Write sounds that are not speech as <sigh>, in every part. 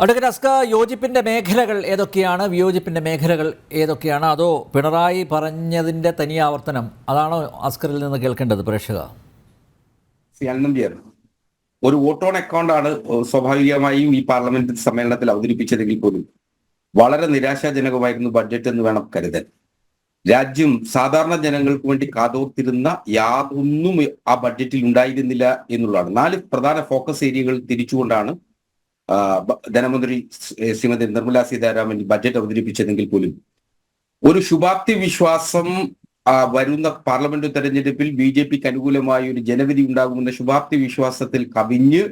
Advocate അസ്ക യോജിപ്പിന്റെ മേഖലകൾ ഏതൊക്കെയാണ്? വിയോജിപ്പിന്റെ മേഖലകൾ ഏതൊക്കെയാണ്? അതോ പിണറായി പറഞ്ഞതിന്റെ തനിയാവർത്തനം അതാണോ അസ്കറിൽ നിന്ന് കേൾക്കേണ്ടത് പ്രേക്ഷക? ഒരു വോട്ട് ഓൺ അക്കൗണ്ട് ആണ് സ്വാഭാവികമായും ഈ പാർലമെന്റ് സമ്മേളനത്തിൽ അവതരിപ്പിച്ചതെങ്കിൽ പോലും വളരെ നിരാശാജനകമായിരുന്നു ബഡ്ജറ്റ് എന്ന് വേണം കരുതൽ രാജ്യം സാധാരണ ജനങ്ങൾക്ക് വേണ്ടി കാതോർത്തിരുന്ന യാതൊന്നും ആ ബഡ്ജറ്റിൽ ഉണ്ടായിരുന്നില്ല എന്നുള്ളതാണ്. നാല് പ്രധാന ഫോക്കസ് ഏരിയകൾ തിരിച്ചുകൊണ്ടാണ് ധനമന്ത്രി ശ്രീമതി നിർമ്മലാ സീതാരാമൻ ബജറ്റ് അവതരിപ്പിച്ചതെങ്കിൽ പോലും ഒരു ശുഭാപ്തി വിശ്വാസം വരുന്ന പാർലമെന്റ് തെരഞ്ഞെടുപ്പിൽ ബി ജെ പിക്ക് അനുകൂലമായ ഒരു ജനവിധി ഉണ്ടാകുമെന്ന ശുഭാപ്തി വിശ്വാസത്തിൽ കവിഞ്ഞ്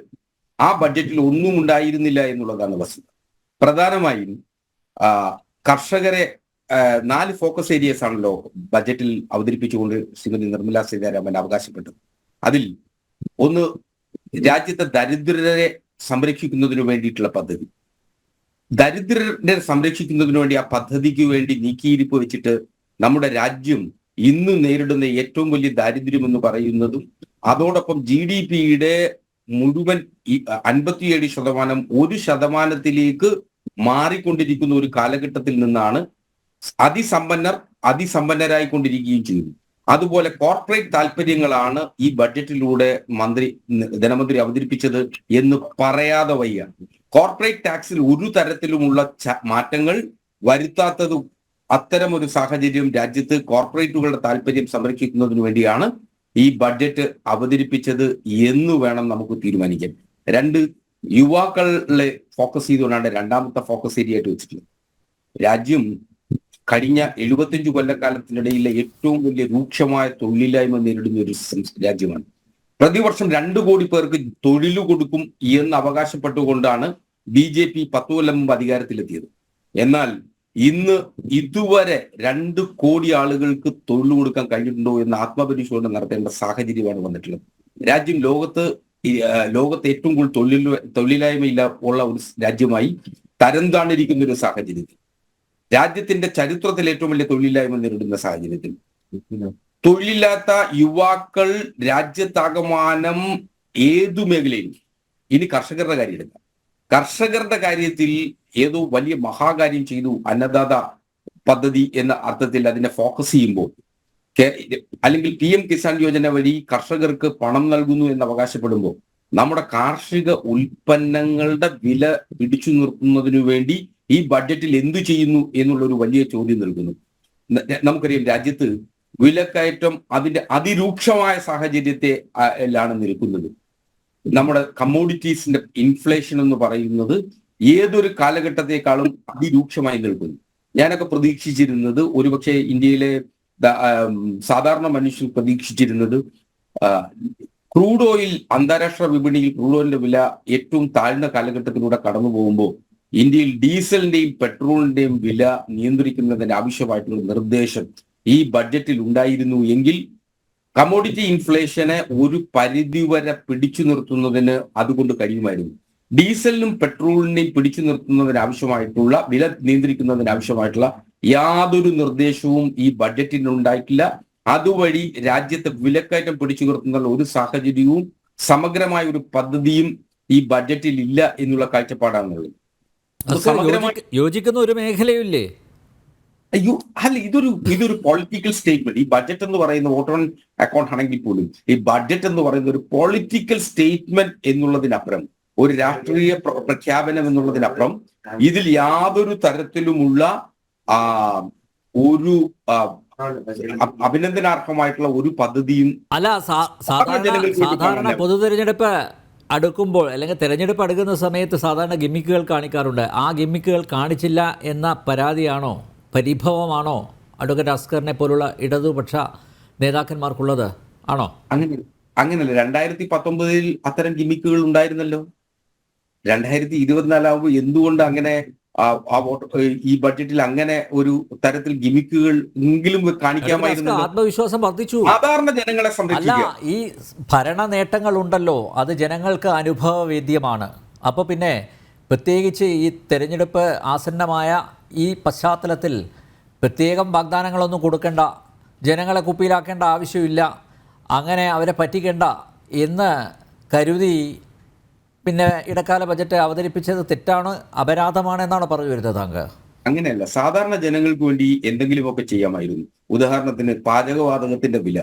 ആ ബഡ്ജറ്റിൽ ഒന്നും ഉണ്ടായിരുന്നില്ല എന്നുള്ളതാണ് വസ്തുത. പ്രധാനമായും കർഷകരെ നാല് ഫോക്കസ് ഏരിയസ് ആണല്ലോ ബജറ്റിൽ അവതരിപ്പിച്ചുകൊണ്ട് ശ്രീമതി നിർമ്മലാ സീതാരാമൻ അവകാശപ്പെട്ടത്. അതിൽ ഒന്ന് രാജ്യത്തെ ദരിദ്രരെ സംരക്ഷിക്കുന്നതിന് വേണ്ടിയിട്ടുള്ള പദ്ധതി. ദരിദ്രരെ സംരക്ഷിക്കുന്നതിന് വേണ്ടി ആ പദ്ധതിക്ക് വേണ്ടി നീക്കിയിരിപ്പ് വെച്ചിട്ട് നമ്മുടെ രാജ്യം ഇന്ന് നേരിടുന്ന ഏറ്റവും വലിയ ദാരിദ്ര്യം എന്ന് പറയുന്നതും അതോടൊപ്പം ജി ഡി പിയുടെ മുഴുവൻ അൻപത്തിയേഴ് ശതമാനം ഒരു ശതമാനത്തിലേക്ക് മാറിക്കൊണ്ടിരിക്കുന്ന ഒരു കാലഘട്ടത്തിൽ നിന്നാണ് അതിസമ്പന്നർ അതിസമ്പന്നരായിക്കൊണ്ടിരിക്കുകയും ചെയ്യുന്നു അതുപോലെ കോർപ്പറേറ്റ് താല്പര്യങ്ങളാണ് ഈ ബഡ്ജറ്റിലൂടെ മന്ത്രി ധനമന്ത്രി അവതരിപ്പിച്ചത് എന്ന് പറയാതെ വയ്യ. കോർപ്പറേറ്റ് ടാക്സിൽ ഒരു തരത്തിലുമുള്ള മാറ്റങ്ങൾ വരുത്താത്തത് അത്തരം ഒരു സാഹചര്യം രാജ്യത്ത് കോർപ്പറേറ്റുകളുടെ താല്പര്യം സംരക്ഷിക്കുന്നതിന് വേണ്ടിയാണ് ഈ ബഡ്ജറ്റ് അവതരിപ്പിച്ചത് എന്ന് വേണം നമുക്ക് തീരുമാനിക്കാൻ. രണ്ട് യുവാക്കളെ ഫോക്കസ് ചെയ്തുകൊണ്ടാണ് രണ്ടാമത്തെ ഫോക്കസ് ഏരിയ ആയിട്ട് വെച്ചിട്ടുള്ളത്. രാജ്യം കഴിഞ്ഞ എഴുപത്തിയഞ്ചു കൊല്ലക്കാലത്തിനിടയിലെ ഏറ്റവും വലിയ രൂക്ഷമായ തൊഴിലില്ലായ്മ നേരിടുന്ന ഒരു രാജ്യമാണ്. പ്രതിവർഷം രണ്ടു കോടി പേർക്ക് തൊഴിൽ കൊടുക്കും എന്ന് അവകാശപ്പെട്ടുകൊണ്ടാണ് ബി ജെ പി പത്തു കൊല്ലം മുമ്പ് അധികാരത്തിലെത്തിയത്. എന്നാൽ ഇന്ന് ഇതുവരെ രണ്ട് കോടി ആളുകൾക്ക് തൊഴിൽ കൊടുക്കാൻ കഴിഞ്ഞിട്ടുണ്ടോ എന്ന് ആത്മപരിശോധന നടത്തേണ്ട സാഹചര്യമാണ് വന്നിട്ടുള്ളത്. രാജ്യം ലോകത്ത് ലോകത്ത് ഏറ്റവും കൂടുതൽ തൊഴിൽ തൊഴിലില്ലായ്മയില്ല ഉള്ള ഒരു രാജ്യമായി തരം താണിരിക്കുന്ന ഒരു സാഹചര്യത്തിൽ. രാജ്യത്തിന്റെ ചരിത്രത്തിൽ ഏറ്റവും വലിയ തൊഴിലില്ലായ്മ നേരിടുന്ന സാഹചര്യത്തിൽ. തൊഴിലില്ലാത്ത യുവാക്കൾ രാജ്യത്താകമാനം ഏതു മേഖലയിലും ഇനി കർഷകരുടെ കാര്യം എടുക്കാം. കർഷകരുടെ കാര്യത്തിൽ ഏതോ വലിയ മഹാകാര്യം ചെയ്തു അന്നദാത പദ്ധതി എന്ന അർത്ഥത്തിൽ അതിനെ ഫോക്കസ് ചെയ്യുമ്പോൾ അല്ലെങ്കിൽ പി എം കിസാൻ യോജന വഴി കർഷകർക്ക് പണം നൽകുന്നു എന്ന് അവകാശപ്പെടുമ്പോൾ നമ്മുടെ കാർഷിക ഉൽപ്പന്നങ്ങളുടെ വില പിടിച്ചു നിർത്തുന്നതിനു വേണ്ടി ഈ ബഡ്ജറ്റിൽ എന്തു ചെയ്യുന്നു എന്നുള്ള ഒരു വലിയ ചോദ്യം നൽകുന്നു. നമുക്കറിയാം രാജ്യത്ത് വിലക്കയറ്റം അതിന്റെ അതിരൂക്ഷമായ സാഹചര്യത്തെ ലാണ് നിൽക്കുന്നത്. നമ്മുടെ കമ്മോഡിറ്റീസിന്റെ ഇൻഫ്ലേഷൻ എന്ന് പറയുന്നത് ഏതൊരു കാലഘട്ടത്തെക്കാളും അതിരൂക്ഷമായി നിൽക്കുന്നു. ഞാനൊക്കെ പ്രതീക്ഷിച്ചിരുന്നത് ഒരുപക്ഷെ ഇന്ത്യയിലെ സാധാരണ മനുഷ്യൻ പ്രതീക്ഷിച്ചിരുന്നത് ക്രൂഡ് ഓയിൽ അന്താരാഷ്ട്ര വിപണിയിൽ ക്രൂഡ് ഓയിലിന്റെ വില ഏറ്റവും താഴ്ന്ന കാലഘട്ടത്തിലൂടെ കടന്നു പോകുമ്പോൾ ഇന്ത്യയിൽ ഡീസലിന്റെയും പെട്രോളിന്റെയും വില നിയന്ത്രിക്കുന്നതിന് ആവശ്യമായിട്ടുള്ള നിർദ്ദേശം ഈ ബഡ്ജറ്റിൽ ഉണ്ടായിരുന്നു എങ്കിൽ കമോഡിറ്റി ഇൻഫ്ലേഷനെ ഒരു പരിധിവരെ പിടിച്ചു നിർത്തുന്നതിന് അതുകൊണ്ട് കഴിയുമായിരുന്നു. ഡീസലിനും പെട്രോളിനെയും പിടിച്ചു നിർത്തുന്നതിന് ആവശ്യമായിട്ടുള്ള വില നിയന്ത്രിക്കുന്നതിന് ആവശ്യമായിട്ടുള്ള യാതൊരു നിർദ്ദേശവും ഈ ബഡ്ജറ്റിന് ഉണ്ടായിട്ടില്ല. അതുവഴി രാജ്യത്തെ വിലക്കയറ്റം പിടിച്ചു നിർത്തുന്ന ഒരു സാഹചര്യവും സമഗ്രമായ ഒരു പദ്ധതിയും ഈ ബഡ്ജറ്റിൽ ഇല്ല എന്നുള്ള കാഴ്ചപ്പാടാണുള്ളത് അപ്പൊ അസ്കർ സമഗ്രമായി യോജിക്ക- യോജിക്കുന്ന ഒരു മേഖലയില്ലേ അയ്യോ അല്ല ഇതൊരു ഇതൊരു പൊളിറ്റിക്കൽ സ്റ്റേറ്റ്മെന്റ് ഈ ബഡ്ജറ്റ് എന്ന് പറയുന്ന വോട്ട് ഓൺ അക്കൗണ്ട് ആണെങ്കിൽ പോലും ഈ ബഡ്ജറ്റ് എന്ന് പറയുന്ന ഒരു പൊളിറ്റിക്കൽ സ്റ്റേറ്റ്മെന്റ് എന്നുള്ളതിനപ്പുറം ഒരു രാഷ്ട്രീയ പ്രഖ്യാപനം എന്നുള്ളതിനപ്പുറം ഇതിൽ യാതൊരു തരത്തിലുമുള്ള ആ ഒരു അഭിനന്ദനാർഹമായിട്ടുള്ള ഒരു പദ്ധതിയും അല്ല സാധാരണ പൊതുതെരഞ്ഞെടുപ്പ്. പൊതു തെരഞ്ഞെടുപ്പ് അടുക്കുമ്പോൾ അല്ലെങ്കിൽ തിരഞ്ഞെടുപ്പ് അടുക്കുന്ന സമയത്ത് സാധാരണ ഗിമ്മിക്കുകൾ കാണിക്കാറുണ്ട്. ആ ഗിമ്മിക്കുകൾ കാണിച്ചില്ല എന്ന പരാതിയാണോ? പരിഭവമാണോ? അഡ്വക്കേറ്റ് അസ്കറിനെ പോലുള്ള ഇടതുപക്ഷ നേതാക്കന്മാർക്കുള്ളത്? ആണോ? അങ്ങനെ അങ്ങനല്ല രണ്ടായിരത്തി പത്തൊമ്പതിൽ അത്തരം ഗിമ്മിക്കുകൾ ഉണ്ടായിരുന്നല്ലോ. രണ്ടായിരത്തി ഇരുപത്തിനാലാകുമ്പോൾ എന്തുകൊണ്ട് അങ്ങനെ ആ വോട്ട് ഈ ബഡ്ജറ്റിൽ അങ്ങനെ ഒരു തരത്തിൽ ഗിമിക്കുകൾ എങ്കിലും കാണിക്കാമായിരുന്നു ആത്മവിശ്വാസം വർദ്ധിച്ചു. സാധാരണ ജനങ്ങളെ അല്ല സംരക്ഷിക്കുക ഈ ഭരണ നേട്ടങ്ങൾ ഉണ്ടല്ലോ അത് ജനങ്ങൾക്ക് അനുഭവവേദ്യമാണ്. അപ്പൊ പിന്നെ പ്രത്യേകിച്ച് ഈ തെരഞ്ഞെടുപ്പ് ആസന്നമായ ഈ പശ്ചാത്തലത്തിൽ പ്രത്യേകം വാഗ്ദാനങ്ങളൊന്നും കൊടുക്കേണ്ട ജനങ്ങളെ കുപ്പിയിലാക്കേണ്ട ആവശ്യമില്ല അങ്ങനെ അവരെ പറ്റിക്കേണ്ട എന്ന് കരുതി പിന്നെ ഇടക്കാല ബജറ്റ് അവതരിപ്പിച്ചത് തെറ്റാണ് അപരാധമാണ് എന്നാണ് പറഞ്ഞു വരുന്നത് താങ്കൾ? അങ്ങനെയല്ല സാധാരണ ജനങ്ങൾക്ക് വേണ്ടി എന്തെങ്കിലുമൊക്കെ ചെയ്യാമായിരുന്നു. ഉദാഹരണത്തിന് പാചകവാതകത്തിന്റെ വില.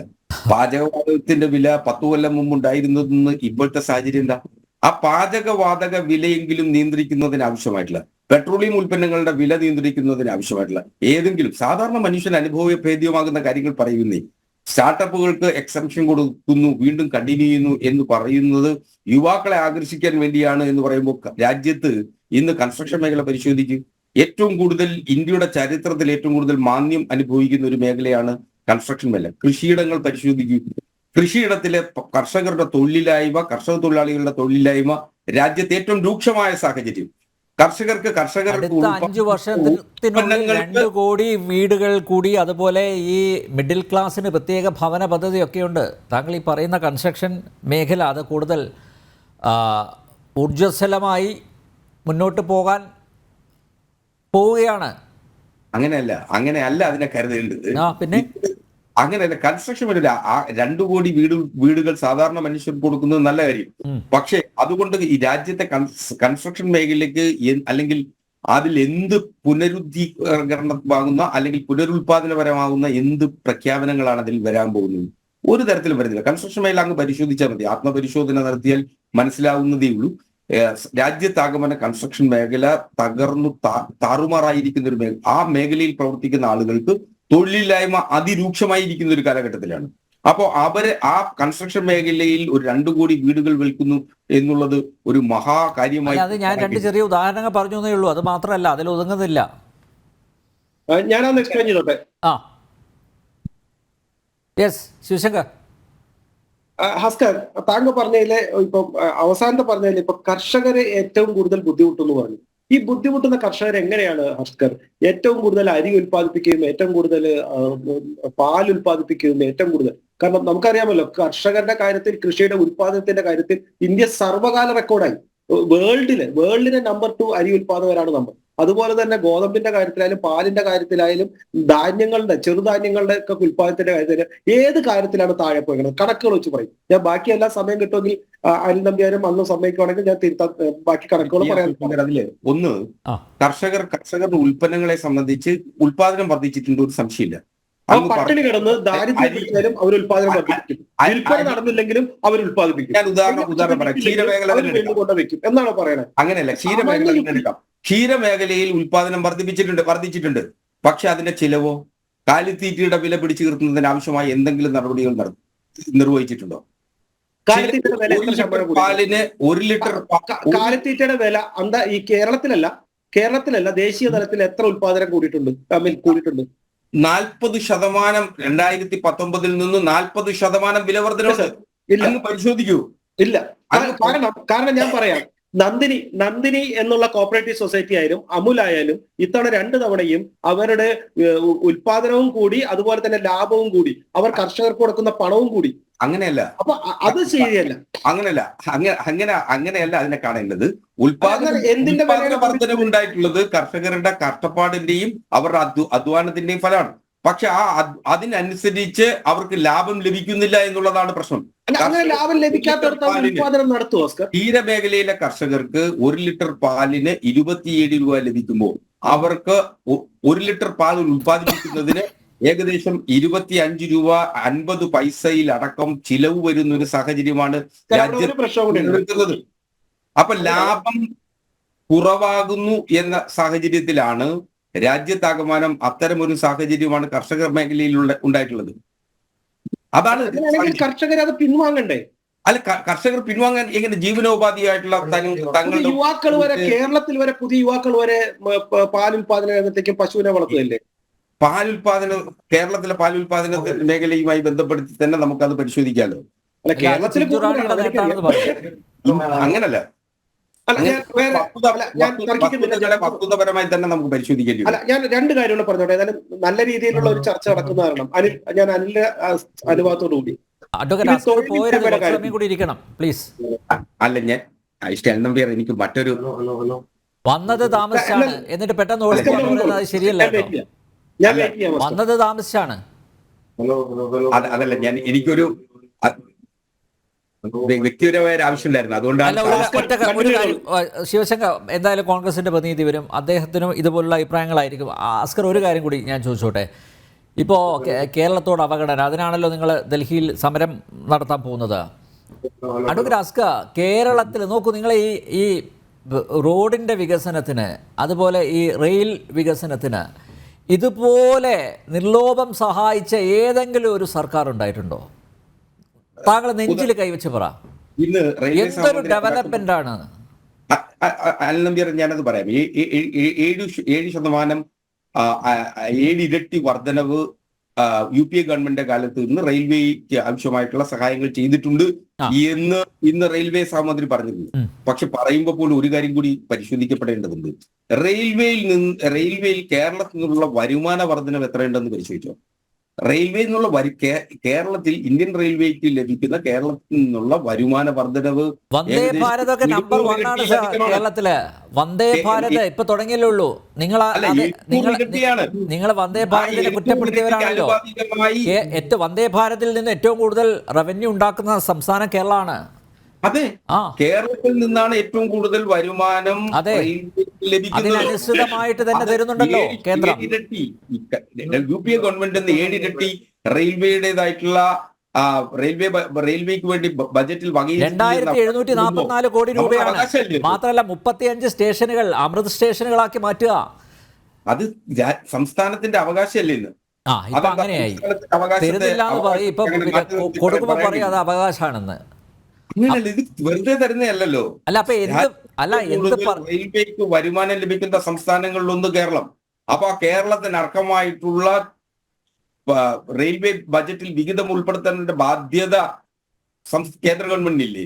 പാചകവാതകത്തിന്റെ വില പത്തു കൊല്ലം മുമ്പ് ഉണ്ടായിരുന്നതെന്ന് ഇപ്പോഴത്തെ സാഹചര്യം എന്താ? ആ പാചകവാതക വിലയെങ്കിലും നിയന്ത്രിക്കുന്നതിന് ആവശ്യമായിട്ടുള്ള പെട്രോളിയം ഉൽപ്പന്നങ്ങളുടെ വില നിയന്ത്രിക്കുന്നതിന് ആവശ്യമായിട്ടുള്ള ഏതെങ്കിലും സാധാരണ മനുഷ്യൻ അനുഭവഭേദ്യമാകുന്ന കാര്യങ്ങൾ പറയുന്നേ സ്റ്റാർട്ടപ്പുകൾക്ക് എക്സംഷൻ കൊടുക്കുന്നു വീണ്ടും കണ്ടിന്യൂ ചെയ്യുന്നു എന്ന് പറയുന്നത് യുവാക്കളെ ആകർഷിക്കാൻ വേണ്ടിയാണ് എന്ന് പറയുമ്പോൾ രാജ്യത്ത് ഇന്ന് കൺസ്ട്രക്ഷൻ മേഖല പരിശോധിക്കും ഏറ്റവും കൂടുതൽ ഇന്ത്യയുടെ ചരിത്രത്തിൽ ഏറ്റവും കൂടുതൽ മാന്യം അനുഭവിക്കുന്ന ഒരു മേഖലയാണ് കൺസ്ട്രക്ഷൻ മേഖല. കൃഷിയിടങ്ങൾ പരിശോധിക്കും കൃഷിയിടത്തിലെ കർഷകരുടെ തൊഴിലില്ലായ്മ കർഷക തൊഴിലാളികളുടെ തൊഴിലില്ലായ്മ രാജ്യത്ത് ഏറ്റവും രൂക്ഷമായ സാഹചര്യം. കർഷകർക്ക് കർഷകർക്ക് അഞ്ചു വർഷത്തിനുള്ളിൽ രണ്ട് കോടി വീടുകൾ കൂടി അതുപോലെ ഈ മിഡിൽ ക്ലാസ്സിന് പ്രത്യേക ഭവന പദ്ധതിയൊക്കെയുണ്ട്. താങ്കൾ ഈ പറയുന്ന കൺസ്ട്രക്ഷൻ മേഖല അത് കൂടുതൽ ഊർജസ്വലമായി മുന്നോട്ട് പോകാൻ പോവുകയാണ്. അങ്ങനെയല്ല അങ്ങനെയല്ല അതിനെ കരുതേണ്ടത്. പിന്നെ? അങ്ങനെയല്ല കൺസ്ട്രക്ഷൻ വരില്ല ആ രണ്ടു കോടി വീട് വീടുകൾ സാധാരണ മനുഷ്യർക്ക് കൊടുക്കുന്നത് നല്ല കാര്യം. പക്ഷേ അതുകൊണ്ട് ഈ രാജ്യത്തെ കൺസ്ട്രക്ഷൻ മേഖലയ്ക്ക് അല്ലെങ്കിൽ അതിൽ എന്ത് പുനരുദ്ധീകരണമാകുന്ന അല്ലെങ്കിൽ പുനരുൽപാദനപരമാകുന്ന എന്ത് പ്രഖ്യാപനങ്ങളാണ് അതിൽ വരാൻ പോകുന്നത്? ഒരു തരത്തിലും വരുന്നില്ല. കൺസ്ട്രക്ഷൻ മേഖല അങ്ങ് പരിശോധിച്ചാൽ മതി. ആത്മപരിശോധന നടത്തിയാൽ മനസ്സിലാവുന്നതേ ഉള്ളൂ. രാജ്യത്താകമന കൺസ്ട്രക്ഷൻ മേഖല തകർന്നു താറുമാറായിരിക്കുന്ന ഒരു മേഖല ആ മേഖലയിൽ പ്രവർത്തിക്കുന്ന ആളുകൾക്ക് തൊഴിലില്ലായ്മ അതിരൂക്ഷമായിരിക്കുന്ന ഒരു കാലഘട്ടത്തിലാണ്. അപ്പോൾ അവർ ആ കൺസ്ട്രക്ഷൻ മേഖലയിൽ ഒരു രണ്ടു കോടി വീടുകൾ വിൽക്കുന്നു എന്നുള്ളത് ഒരു മഹാകാര്യമായി അത് ഞാൻ രണ്ട് ചെറിയ ഉദാഹരണങ്ങൾ പറഞ്ഞു എന്നേ ഉള്ളൂ. അത് മാത്രമല്ല അതിൽ ഒതുങ്ങുന്നില്ല. ആ, ഞാനൊന്ന് എക്സ്പ്ലെയിൻ ചെയ്തോട്ടെ? ആ. യെസ് ശിവശങ്കർ. ആ, ഹസ്കർ താങ്കൾ പറഞ്ഞതിലെ ഇപ്പം അവസാനത്തെ പറഞ്ഞതിൽ ഇപ്പൊ കർഷകരെ ഏറ്റവും കൂടുതൽ ബുദ്ധിമുട്ടെന്ന് പറഞ്ഞു. ഈ ബുദ്ധിമുട്ടുന്ന കർഷകർ എങ്ങനെയാണ് ഹർഷ്കർ? ഏറ്റവും കൂടുതൽ അരി ഉൽപ്പാദിപ്പിക്കുകയും ഏറ്റവും കൂടുതൽ പാൽ ഉൽപ്പാദിപ്പിക്കുകയും ഏറ്റവും കൂടുതൽ. കാരണം നമുക്കറിയാമല്ലോ കർഷകരുടെ കാര്യത്തിൽ കൃഷിയുടെ ഉൽപ്പാദനത്തിന്റെ കാര്യത്തിൽ ഇന്ത്യ സർവകാല റെക്കോർഡായി വേൾഡിൽ വേൾഡിലെ നമ്പർ ടു അരി ഉൽപ്പാദകരാണ് നമ്മൾ. അതുപോലെ തന്നെ ഗോതമ്പിന്റെ കാര്യത്തിലായാലും പാലിന്റെ കാര്യത്തിലായാലും ധാന്യങ്ങളുടെ ചെറുധാന്യങ്ങളുടെ ഒക്കെ ഉൽപ്പാദനത്തിന്റെ കാര്യത്തിൽ ഏത് കാര്യത്തിലാണ് താഴെ പോയത് കണക്കുകൾ വെച്ച് പറയും. ഞാൻ ബാക്കി എല്ലാ സമയം കിട്ടുമെങ്കിൽ അനിൽ നമ്പ്യാരും അന്ന് സമ്മതിക്കുവാണെങ്കിൽ ഞാൻ തിരുത്താൻ ബാക്കി കണക്കുകൾ പറയാൻ അതിൽ ഒന്ന് കർഷകർ കർഷകരുടെ ഉൽപ്പന്നങ്ങളെ സംബന്ധിച്ച് ഉൽപാദനം വർദ്ധിച്ചിട്ടുണ്ട് ഒരു സംശയമില്ല. ആ പട്ടിണി. കിടന്ന് ദാരിദ്ര്യം പിടിച്ചാലും അവർ ഉത്പാദനം വർദ്ധിപ്പിക്കും. വിൽപ്പന നടന്നില്ലെങ്കിലും അവർ ഉത്പാദിപ്പിക്കും ഞാൻ ഉദാഹരണം ഉദാഹരണം പറയാം. ക്ഷീരമേഖല വെക്കും എന്നാണ് പറയുന്നത് അങ്ങനെയല്ല ക്ഷീരമേഖല ക്ഷീരമേഖലയിൽ ഉത്പാദനം വർദ്ധിപ്പിച്ചിട്ടുണ്ട് വർദ്ധിച്ചിട്ടുണ്ട്. പക്ഷെ അതിന്റെ ചിലവോ കാലിത്തീറ്റയുടെ വില പിടിച്ചു നിർത്തുന്നതിന് ആവശ്യമായ എന്തെങ്കിലും നടപടികൾ നടന്നു നിർവഹിച്ചിട്ടുണ്ടോ? പാലിന് ഒരു ലിറ്റർ കാലിത്തീറ്റയുടെ വില എന്താ ഈ കേരളത്തിലല്ല കേരളത്തിലല്ല ദേശീയ തലത്തിൽ എത്ര ഉത്പാദനം കൂടിയിട്ടുണ്ട്? തമ്മിൽ കൂടിയിട്ടുണ്ട്. നാൽപ്പത് ശതമാനം രണ്ടായിരത്തി പത്തൊമ്പതിൽ നിന്ന് നാൽപ്പത് ശതമാനം വിലവർദ്ധന പരിശോധിക്കൂ. ഇല്ല. കാരണം കാരണം ഞാൻ പറയാം. നന്ദിനി നന്ദിനി എന്നുള്ള കോപ്പറേറ്റീവ് സൊസൈറ്റി ആയാലും അമുൽ ആയാലും ഇത്തവണ രണ്ട് തവണയും അവരുടെ ഉൽപാദനവും കൂടി അതുപോലെ തന്നെ ലാഭവും കൂടി അവർ കർഷകർക്ക് കൊടുക്കുന്ന പണവും കൂടി. അങ്ങനെയല്ല. അപ്പൊ അത് ശരിയല്ല. അങ്ങനെയല്ല. അങ്ങനെ അങ്ങനെ അങ്ങനെയല്ല അതിനെ കാണേണ്ടത്. ഉൽപാദന എന്തിന്റെ ഉൽപാദന ഉണ്ടായിട്ടുള്ളത് കർഷകരുടെ കഷ്ടപ്പാടിന്റെയും അവരുടെ അധ്വ- അധ്വാനത്തിന്റെയും ഫലമാണ്. പക്ഷെ ആ അതിനനുസരിച്ച് അവർക്ക് ലാഭം ലഭിക്കുന്നില്ല എന്നുള്ളതാണ് പ്രശ്നം. ലാഭം നടത്തുമോ ഓസ്കർ? കർഷകർക്ക് ഒരു ലിറ്റർ പാലിന് ഇരുപത്തിയേഴ് രൂപ ലഭിക്കുമ്പോൾ അവർക്ക് ഒരു ലിറ്റർ പാൽ ഉൽപ്പാദിപ്പിക്കുന്നതിന് ഏകദേശം ഇരുപത്തി അഞ്ച് രൂപ അൻപത് പൈസയിൽ അടക്കം ചിലവ് വരുന്ന ഒരു സാഹചര്യമാണ് രാജ്യത്ത് അപ്പൊ ലാഭം കുറവാകുന്നു എന്ന സാഹചര്യത്തിലാണ് രാജ്യത്താകമാനം അത്തരമൊരു ഒരു സാഹചര്യമാണ് കർഷക മേഖലയിൽ ഉണ്ടായിട്ടുള്ളത്. അതാണ്. കർഷകർ അത് പിൻവാങ്ങണ്ടേ? അല്ല കർഷകർ പിൻവാങ്ങാൻ എങ്ങനെ ജീവനോപാധിയായിട്ടുള്ള തങ്ങളുടെ യുവാക്കൾ വരെ കേരളത്തിൽ വരെ പുതിയ യുവാക്കൾ വരെ പാലുൽപാദന പ- പാൽ ഉൽപാദന രംഗത്തേക്ക് പശുവിനെ വളർത്തുകയല്ലേ? പാലുൽപാദന ഉൽപാദന കേരളത്തിലെ പാലുൽപാദന ഉൽപാദന മേഖലയുമായി ബന്ധപ്പെടുത്തി തന്നെ നമുക്കത് പരിശോധിക്കാമല്ലോ അല്ല കേരളത്തിൽ അങ്ങനല്ല. അല്ല ഞാൻ വേറെ ഞാൻ തർക്കിക്കുന്നില്ല. വസ്തുതപരമായി തന്നെ നമുക്ക് പരിശോധിക്കേണ്ടി അല്ല ഞാൻ രണ്ട് കാര്യങ്ങൾ പറഞ്ഞോട്ടെ. ഏതായാലും നല്ല രീതിയിലുള്ള ഒരു ചർച്ച നടക്കുന്ന കാരണം അനിൽ ഞാൻ അനിലിന്റെ അനുഭവത്തോടു കൂടി. പ്ലീസ്. അല്ല ഞാൻ ഇഷ്ടം നമ്പിയാർ എനിക്ക് മറ്റൊരു വന്നത് താമസിച്ചാണ്. എന്നിട്ട് പെട്ടെന്ന് ഓടി അത് ശരിയല്ല. വന്നത് താമസിച്ചാണ്. അതല്ല ഞാൻ എനിക്കൊരു വ്യക്തിപരമായ ആവശ്യമില്ലായിരുന്നു അതുകൊണ്ടാണ് ശിവശങ്കർ എന്തായാലും കോൺഗ്രസിന്റെ പ്രതിനിധി വരും. അദ്ദേഹത്തിനും ഇതുപോലുള്ള അഭിപ്രായങ്ങളായിരിക്കും. അസ്കർ ഒരു കാര്യം കൂടി ഞാൻ ചോദിച്ചോട്ടെ? ഇപ്പോ കേരളത്തോട് അവഗണന അതിനാണല്ലോ നിങ്ങൾ ഡൽഹിയിൽ സമരം നടത്താൻ പോകുന്നത്. അഡ്വക്കേറ്റ് അസ്ക കേരളത്തിൽ നോക്കൂ നിങ്ങൾ ഈ ഈ റോഡിന്റെ റോഡിന്റെ വികസനത്തിന് അതുപോലെ ഈ റെയിൽ വികസനത്തിന് ഇതുപോലെ നിർലോഭം സഹായിച്ച ഏതെങ്കിലും ഒരു സർക്കാർ ഉണ്ടായിട്ടുണ്ടോ? താങ്കൾ നെഞ്ചിൽ കൈവച്ച് പറ. ഇന്ന് എന്തൊരു ഡെവലപ്മെന്റ് ആണ് അ- അ- അ- അനിൽ നമ്പ്യാർ ഞാനത് പറയാം. ഏഴ് ഏഴ് ശതമാനം ഏഴ് ഇരട്ടി വർധനവ് യു പി എ ഗവൺമെന്റിന്റെ കാലത്ത് ഇന്ന് റെയിൽവേക്ക് ആവശ്യമായിട്ടുള്ള സഹായങ്ങൾ ചെയ്തിട്ടുണ്ട്. എന്ന് ഇന്ന് റെയിൽവേ സഹമന്ത്രി പറഞ്ഞിരുന്നു. പക്ഷെ പറയുമ്പോൾ പോലും ഒരു കാര്യം കൂടി പരിശോധിക്കപ്പെടേണ്ടതുണ്ട്. റെയിൽവേയിൽ നിന്ന് റെയിൽവേയിൽ കേരളത്തിൽ നിന്നുള്ള വരുമാന വർധനവ് എത്രയുണ്ടെന്ന് പരിശോധിച്ചോ? റെയിൽവേ എന്നുള്ള വരി കേരളത്തിൽ ഇന്ത്യൻ റെയിൽവേക്ക് ലഭിക്കുന്ന കേരളത്തിൽ നിന്നുള്ള വരുമാന വർധനവ് വന്ദേ ഭാരത് ഒക്കെ നമ്പർ വൺ ആണ്. കേരളത്തിൽ. വന്ദേ ഭാരത് ഇപ്പൊ തുടങ്ങിയല്ലേ ഉള്ളൂ. നിങ്ങൾ നിങ്ങൾ വന്ദേ ഭാരതിനെ കുറ്റപ്പെടുത്തിയവരാണല്ലോ. ഏറ്റവും വന്ദേ ഭാരതിൽ നിന്ന് ഏറ്റവും കൂടുതൽ റവന്യൂ ഉണ്ടാക്കുന്ന സംസ്ഥാനം കേരളമാണ്. അതെ. കേരളത്തിൽ നിന്നാണ് ഏറ്റവും കൂടുതൽ വരുമാനം അതെ. അതിനനുസൃതമായിട്ട് തന്നെ തരുന്നുണ്ടല്ലോ കേന്ദ്രം. ക- യു പി എ ഗവൺമെന്റ് നിന്ന് ഏഴിരട്ടി റെയിൽവേയുടേതായിട്ടുള്ള റെയിൽവേ റെയിൽവേക്ക് വേണ്ടി ബജറ്റിൽ രണ്ടായിരത്തി എഴുന്നൂറ്റി നാൽപ്പത്തിനാല് കോടി രൂപയാണ്? മാത്രമല്ല മുപ്പത്തിയഞ്ച് സ്റ്റേഷനുകൾ അമൃത് സ്റ്റേഷനുകളാക്കി മാറ്റുക. അത് സംസ്ഥാനത്തിന്റെ അവകാശമല്ലേ ഇന്ന്? ആ ഇപ്പൊ അങ്ങനെയായി. തരുന്നില്ല എന്ന് പറയും. ഇപ്പൊ കൊടുക്കുമ്പോ പറയും അത് അവകാശമാണെന്ന്. വെറുതെ തരുന്നതല്ലോ അല്ല അപ്പൊ എന്ത് അല്ല എന്ത് റെയിൽവേക്ക് വരുമാനം ലഭിക്കുന്ന സംസ്ഥാനങ്ങളിലൊന്ന് കേരളം. അപ്പൊ ആ കേരളത്തിന് അർഹമായിട്ടുള്ള റെയിൽവേ ബജറ്റിൽ വിഹിതം ഉൾപ്പെടുത്തേണ്ട ബാധ്യത കേന്ദ്ര ഗവൺമെന്റിനില്ലേ?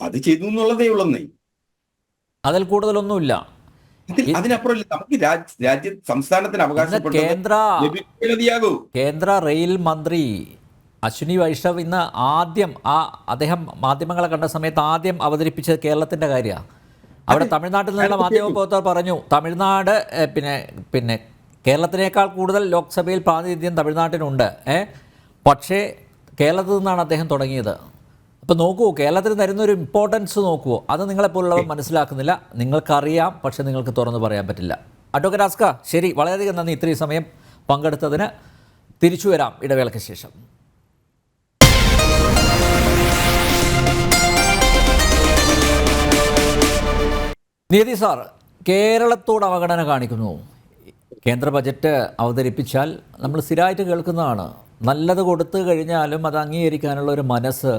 അത് ചെയ്തു എന്നുള്ളതേ ഉള്ളന്നേ. അതിൽ കൂടുതലൊന്നുമില്ല. അതിനപ്പുറം. നമുക്ക് രാജ്- രാജ്യ സംസ്ഥാനത്തിന് അവകാശം കേന്ദ്ര കേന്ദ്ര റെയിൽ മന്ത്രി അശ്വിനി വൈഷ്ണവ് ഇന്ന് ആദ്യം ആ അദ്ദേഹം മാധ്യമങ്ങളെ കണ്ട സമയത്ത് ആദ്യം അവതരിപ്പിച്ചത് കേരളത്തിന്റെ കാര്യമാണ് അവിടെ തമിഴ്നാട്ടിൽ നിന്നുള്ള മാധ്യമ പ്രവർത്തകർ പറഞ്ഞു തമിഴ്നാട് പിന്നെ പിന്നെ കേരളത്തിനേക്കാൾ കൂടുതൽ ലോക്സഭയിൽ പ്രാതിനിധ്യം തമിഴ്നാട്ടിനുണ്ട് ഏ? പക്ഷേ കേരളത്തിൽ നിന്നാണ് അദ്ദേഹം തുടങ്ങിയത്. അപ്പോൾ നോക്കൂ കേരളത്തിൽ തരുന്ന ഒരു ഇമ്പോർട്ടൻസ് നോക്കുമോ അത് നിങ്ങളെപ്പോലുള്ളവർ മനസ്സിലാക്കുന്നില്ല. നിങ്ങൾക്കറിയാം പക്ഷെ നിങ്ങൾക്ക് തുറന്നു പറയാൻ പറ്റില്ല. അഡ്വക്കറ്റ് ആസ്ക ശരി വളരെയധികം നന്ദി. ഇത്രയും സമയം പങ്കെടുത്തതിന് തിരിച്ചു വരാം ഇടവേളയ്ക്ക് ശേഷം. നിയതി സാർ കേരളത്തോട് അവഗണന കാണിക്കുന്നു. കേന്ദ്ര ബജറ്റ് അവതരിപ്പിച്ചാൽ നമ്മൾ സ്ഥിരമായിട്ട് കേൾക്കുന്നതാണ്. നല്ലത് കൊടുത്തു കഴിഞ്ഞാലും അത് അംഗീകരിക്കാനുള്ള ഒരു മനസ്സ്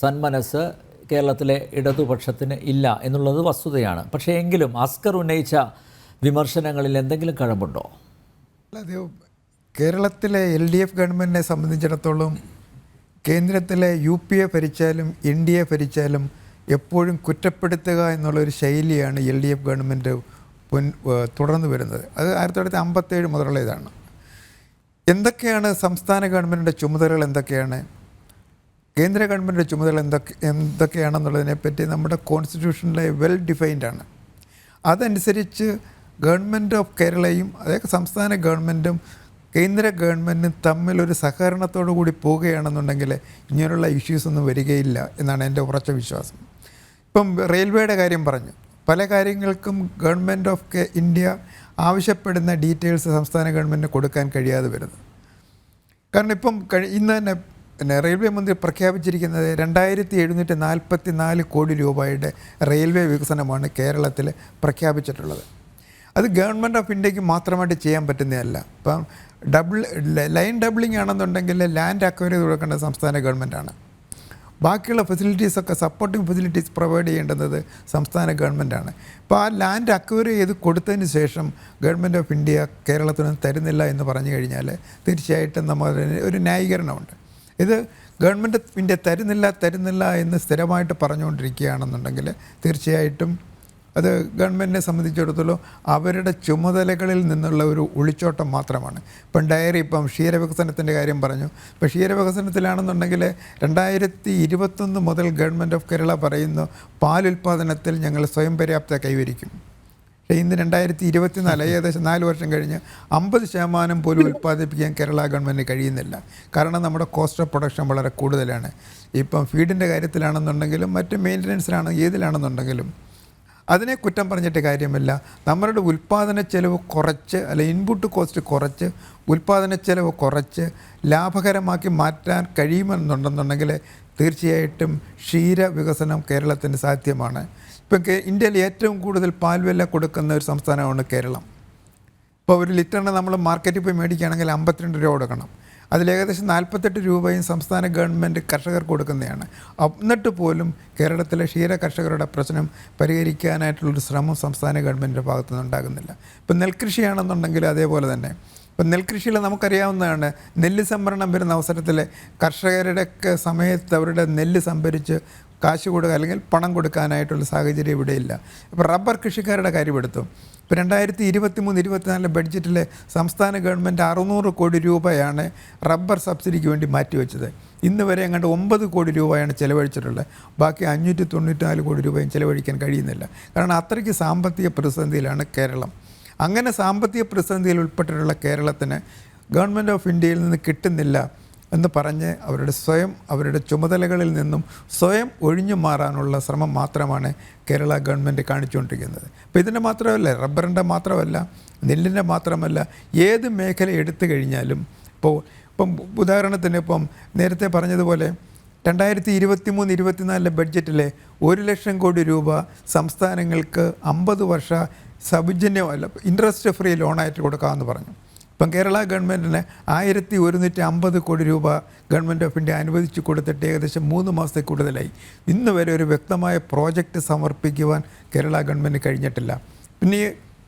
സന്മനസ്സ് കേരളത്തിലെ ഇടതുപക്ഷത്തിന് ഇല്ല എന്നുള്ളത് വസ്തുതയാണ്. പക്ഷേ എങ്കിലും അസ്കർ ഉന്നയിച്ച വിമർശനങ്ങളിൽ എന്തെങ്കിലും കഴമ്പുണ്ടോ? കേരളത്തിലെ എൽ ഡി എഫ് ഗവൺമെന്റിനെ സംബന്ധിച്ചിടത്തോളം കേന്ദ്രത്തിലെ യു പി എ ഭരിച്ചാലും എൻ ഡി എ ഭരിച്ചാലും എപ്പോഴും കുറ്റപ്പെടുത്തുക എന്നുള്ളൊരു ശൈലിയാണ് എൽ ഡി എഫ് ഗവൺമെന്റ് മുൻ തുടർന്ന് വരുന്നത്. അത് ആയിരത്തി തൊള്ളായിരത്തി അമ്പത്തേഴ് മുതലുള്ള ഇതാണ്. എന്തൊക്കെയാണ് സംസ്ഥാന ഗവൺമെന്റിന്റെ ചുമതലകൾ എന്തൊക്കെയാണ്? കേന്ദ്ര ഗവൺമെന്റിന്റെ ചുമതല എന്തൊക്കെ എന്തൊക്കെയാണെന്നുള്ളതിനെപ്പറ്റി നമ്മുടെ കോൺസ്റ്റിറ്റ്യൂഷനിലെ വെൽ ഡിഫൈൻഡ് ആണ്. അതനുസരിച്ച് ഗവൺമെന്റ് ഓഫ് കേരളയും അതായത് സംസ്ഥാന ഗവൺമെന്റും കേന്ദ്ര ഗവൺമെന്റും തമ്മിലൊരു സഹകരണത്തോടു കൂടി പോവുകയാണെന്നുണ്ടെങ്കിൽ ഇങ്ങനെയുള്ള ഇഷ്യൂസ് ഒന്നും വരികയില്ല എന്നാണ് എന്റെ ഉറച്ച വിശ്വാസം. ഇപ്പം റെയിൽവേയുടെ കാര്യം പറഞ്ഞു. പല കാര്യങ്ങൾക്കും ഗവൺമെന്റ് ഓഫ് ഇന്ത്യ ആവശ്യപ്പെടുന്ന ഡീറ്റെയിൽസ് സംസ്ഥാന ഗവൺമെന്റിന് കൊടുക്കാൻ കഴിയാതെ വരുന്നു. കാരണം ഇപ്പം കഴി ഇന്ന് തന്നെ പിന്നെ റെയിൽവേ മന്ത്രി പ്രഖ്യാപിച്ചിരിക്കുന്നത് രണ്ടായിരത്തി എഴുന്നൂറ്റി നാൽപ്പത്തി നാല് കോടി രൂപയുടെ റെയിൽവേ വികസനമാണ് കേരളത്തിൽ പ്രഖ്യാപിച്ചിട്ടുള്ളത്. അത് ഗവൺമെന്റ് ഓഫ് ഇന്ത്യയ്ക്ക് മാത്രമായിട്ട് ചെയ്യാൻ പറ്റുന്നതല്ല. ഇപ്പം ഡബിൾ ലൈൻ ഡബിളിംഗ് ആണെന്നുണ്ടെങ്കിൽ ലാൻഡ് അക്വയറി കൊടുക്കേണ്ട സംസ്ഥാന സംസ്ഥാന ഗവൺമെന്റാണ്. ബാക്കിയുള്ള ഫെസിലിറ്റീസൊക്കെ സപ്പോർട്ടിംഗ് ഫെസിലിറ്റീസ് പ്രൊവൈഡ് ചെയ്യേണ്ടുന്നത് സംസ്ഥാന ഗവൺമെന്റാണ് അപ്പോൾ ആ ലാൻഡ് അക്വയർ ചെയ്ത് കൊടുത്തതിന് ശേഷം ഗവൺമെന്റ് ഓഫ് ഇന്ത്യ കേരളത്തിനൊന്നും തരുന്നില്ല എന്ന് പറഞ്ഞു കഴിഞ്ഞാൽ തീർച്ചയായിട്ടും നമ്മൾ ഒരു ന്യായീകരണമുണ്ട്. ഇത് ഗവൺമെന്റ് ഇന്ത്യ തരുന്നില്ല തരുന്നില്ല എന്ന് സ്ഥിരമായിട്ട് പറഞ്ഞുകൊണ്ടിരിക്കുകയാണെന്നുണ്ടെങ്കിൽ തീർച്ചയായിട്ടും അത് ഗവൺമെന്റിനെ സംബന്ധിച്ചിടത്തോളം അവരുടെ ചുമതലകളിൽ നിന്നുള്ള ഒരു ഒളിച്ചോട്ടം മാത്രമാണ്. ഇപ്പം ഡയറി ഇപ്പം ക്ഷീരവികസനത്തിന്റെ കാര്യം പറഞ്ഞു. ഇപ്പം ക്ഷീരവികസനത്തിലാണെന്നുണ്ടെങ്കിൽ രണ്ടായിരത്തി ഇരുപത്തൊന്ന് മുതൽ ഗവൺമെന്റ് ഓഫ് കേരള പറയുന്നു പാലുൽപാദനത്തിൽ ഞങ്ങൾ സ്വയം പര്യാപ്തത കൈവരിക്കും. പക്ഷേ ഇന്ന് രണ്ടായിരത്തി ഇരുപത്തിനാല് ഏകദേശം നാല് വർഷം കഴിഞ്ഞ് അമ്പത് ശതമാനം പോലും ഉൽപ്പാദിപ്പിക്കാൻ കേരള ഗവൺമെന്റ് കഴിയുന്നില്ല. കാരണം നമ്മുടെ കോസ്റ്റ് ഓഫ് പ്രൊഡക്ഷൻ വളരെ കൂടുതലാണ്. ഇപ്പം ഫീഡിന്റെ കാര്യത്തിലാണെന്നുണ്ടെങ്കിലും മറ്റ് മെയിന്റനൻസിലാണ് ഏതിലാണെന്നുണ്ടെങ്കിലും അതിനെ കുറ്റം പറഞ്ഞിട്ട് കാര്യമില്ല. നമ്മളുടെ ഉൽപ്പാദന ചെലവ് കുറച്ച് അല്ലെ ഇൻപുട്ട് കോസ്റ്റ് കുറച്ച് ഉൽപ്പാദന ചെലവ് കുറച്ച് ലാഭകരമാക്കി മാറ്റാൻ കഴിയുമെന്നുണ്ടെന്നുണ്ടെങ്കിൽ തീർച്ചയായിട്ടും ക്ഷീര വികസനം കേരളത്തിന് സാധ്യമാണ്. ഇപ്പം ഇന്ത്യയിൽ ഏറ്റവും കൂടുതൽ പാൽവില കൊടുക്കുന്ന ഒരു സംസ്ഥാനമാണ് കേരളം. ഇപ്പോൾ ഒരു ലിറ്ററിന് നമ്മൾ മാർക്കറ്റിൽ പോയി മേടിക്കുകയാണെങ്കിൽ അമ്പത്തിരണ്ട് രൂപ കൊടുക്കണം. അതിൽ ഏകദേശം നാൽപ്പത്തെട്ട് രൂപയും സംസ്ഥാന ഗവൺമെന്റ് കർഷകർക്ക് കൊടുക്കുന്നതാണ്. എന്നിട്ട് പോലും കേരളത്തിലെ ക്ഷീര കർഷകരുടെ പ്രശ്നം പരിഹരിക്കാനായിട്ടുള്ളൊരു ശ്രമം സംസ്ഥാന ഗവൺമെന്റിന്റെ ഭാഗത്തുനിന്ന് ഉണ്ടാകുന്നില്ല. ഇപ്പം നെൽകൃഷിയാണെന്നുണ്ടെങ്കിൽ അതേപോലെ തന്നെ. ഇപ്പം നെൽകൃഷിയിൽ നമുക്കറിയാവുന്നതാണ് നെല്ല് സംഭരണം വരുന്ന അവസരത്തിൽ കർഷകരുടെ സമയത്ത് അവരുടെ നെല്ല് സംഭരിച്ച് കാശ് കൊടുക്കുക അല്ലെങ്കിൽ പണം കൊടുക്കാനായിട്ടുള്ള സാഹചര്യം ഇവിടെയില്ല. ഇപ്പോൾ റബ്ബർ കൃഷിക്കാരുടെ കാര്യം എടുത്തു. ഇപ്പോൾ രണ്ടായിരത്തി ഇരുപത്തി മൂന്ന് ഇരുപത്തിനാലിലെ ബഡ്ജറ്റിൽ സംസ്ഥാന ഗവൺമെന്റ് അറുന്നൂറ് കോടി രൂപയാണ് റബ്ബർ സബ്സിഡിക്ക് വേണ്ടി മാറ്റിവെച്ചത്. ഇന്ന് വരെ അങ്ങോട്ട് ഒമ്പത് കോടി രൂപയാണ് ചിലവഴിച്ചിട്ടുള്ളത്. ബാക്കി അഞ്ഞൂറ്റി തൊണ്ണൂറ്റിനാല് കോടി രൂപയും ചിലവഴിക്കാൻ കഴിയുന്നില്ല. കാരണം അത്രയ്ക്ക് സാമ്പത്തിക പ്രതിസന്ധിയിലാണ് കേരളം. അങ്ങനെ സാമ്പത്തിക പ്രതിസന്ധിയിൽ ഉൾപ്പെട്ടിട്ടുള്ള കേരളത്തിന് ഗവൺമെന്റ് ഓഫ് ഇന്ത്യയിൽ നിന്ന് കിട്ടുന്നില്ല. എന്ന് പറഞ്ഞ് അവരുടെ സ്വയം അവരുടെ ചുമതലകളിൽ നിന്നും സ്വയം ഒഴിഞ്ഞു മാറാനുള്ള ശ്രമം മാത്രമാണ് കേരള ഗവൺമെന്റ് കാണിച്ചുകൊണ്ടിരിക്കുന്നത്. അപ്പോൾ ഇതിന്റെ മാത്രമല്ല റബ്ബറിന്റെ മാത്രമല്ല നെല്ലിന്റെ മാത്രമല്ല ഏത് മേഖല എടുത്തു കഴിഞ്ഞാലും ഇപ്പോൾ ഇപ്പം ഉദാഹരണത്തിന് ഇപ്പം നേരത്തെ പറഞ്ഞതുപോലെ രണ്ടായിരത്തി ഇരുപത്തി മൂന്ന് ഇരുപത്തിനാലിലെ ബഡ്ജറ്റിലെ ഒരു ലക്ഷം കോടി രൂപ സംസ്ഥാനങ്ങൾക്ക് അമ്പത് വർഷ സൗജന്യമല്ല ഇൻട്രസ്റ്റ് ഫ്രീ ലോണായിട്ട് കൊടുക്കാമെന്ന് പറഞ്ഞു. ഇപ്പം കേരള ഗവൺമെന്റിന് ആയിരത്തി ഒരുന്നൂറ്റി അമ്പത് കോടി രൂപ ഗവൺമെന്റ് ഓഫ് ഇന്ത്യ അനുവദിച്ചു കൊടുത്തിട്ട് ഏകദേശം മൂന്ന് മാസത്തിൽ കൂടുതലായി. ഇന്ന് വരെ ഒരു വ്യക്തമായ പ്രോജക്റ്റ് സമർപ്പിക്കുവാൻ കേരള ഗവൺമെന്റ് കഴിഞ്ഞിട്ടില്ല. പിന്നെ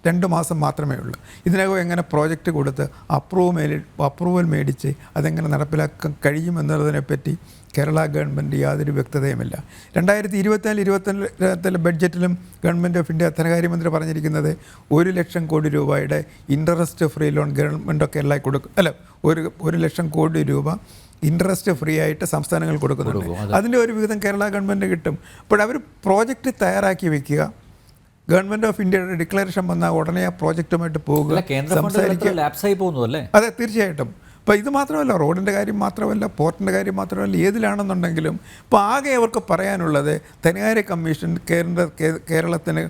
രണ്ട് മാസം മാത്രമേ ഉള്ളൂ. ഇതിനകം എങ്ങനെ പ്രോജക്റ്റ് കൊടുത്ത് അപ്രൂവ് മേടി അപ്രൂവൽ മേടിച്ച് അതെങ്ങനെ നടപ്പിലാക്കാൻ കഴിയുമെന്നുള്ളതിനെപ്പറ്റി കേരള ഗവൺമെന്റ് യാതൊരു വ്യക്തതയുമില്ല. രണ്ടായിരത്തി ഇരുപത്തിനാല് ഇരുപത്തിനാലിലെ ബഡ്ജറ്റിലും ഗവൺമെന്റ് ഓഫ് ഇന്ത്യ ധനകാര്യമന്ത്രി പറഞ്ഞിരിക്കുന്നത് ഒരു ലക്ഷം കോടി രൂപയുടെ interest free loan government of Kerala കൊടുക്കും അല്ല ഒരു ഒരു ലക്ഷം കോടി രൂപ ഇൻട്രസ്റ്റ് ഫ്രീ ആയിട്ട് സംസ്ഥാനങ്ങൾ കൊടുക്കുന്നുണ്ട്. അതിന്റെ ഒരു വിധം കേരള ഗവൺമെന്റ് കിട്ടും. അപ്പോൾ അവർ പ്രോജക്റ്റ് തയ്യാറാക്കി വെക്കുക. ഗവൺമെന്റ് ഓഫ് ഇന്ത്യയുടെ ഡിക്ലറേഷൻ വന്നാൽ ഉടനെ ആ പ്രോജക്റ്റുമായിട്ട് പോകുക സംസാരിക്കുക. അതെ തീർച്ചയായിട്ടും. അപ്പോൾ ഇത് മാത്രമല്ല റോഡിന്റെ കാര്യം മാത്രമല്ല പോർട്ടിന്റെ കാര്യം മാത്രമല്ല ഏതിലാണെന്നുണ്ടെങ്കിലും ഇപ്പോൾ ആകെ അവർക്ക് പറയാനുള്ളത് ധനകാര്യ കമ്മീഷൻ കേന്ദ്ര കേ- കേരളത്തിന്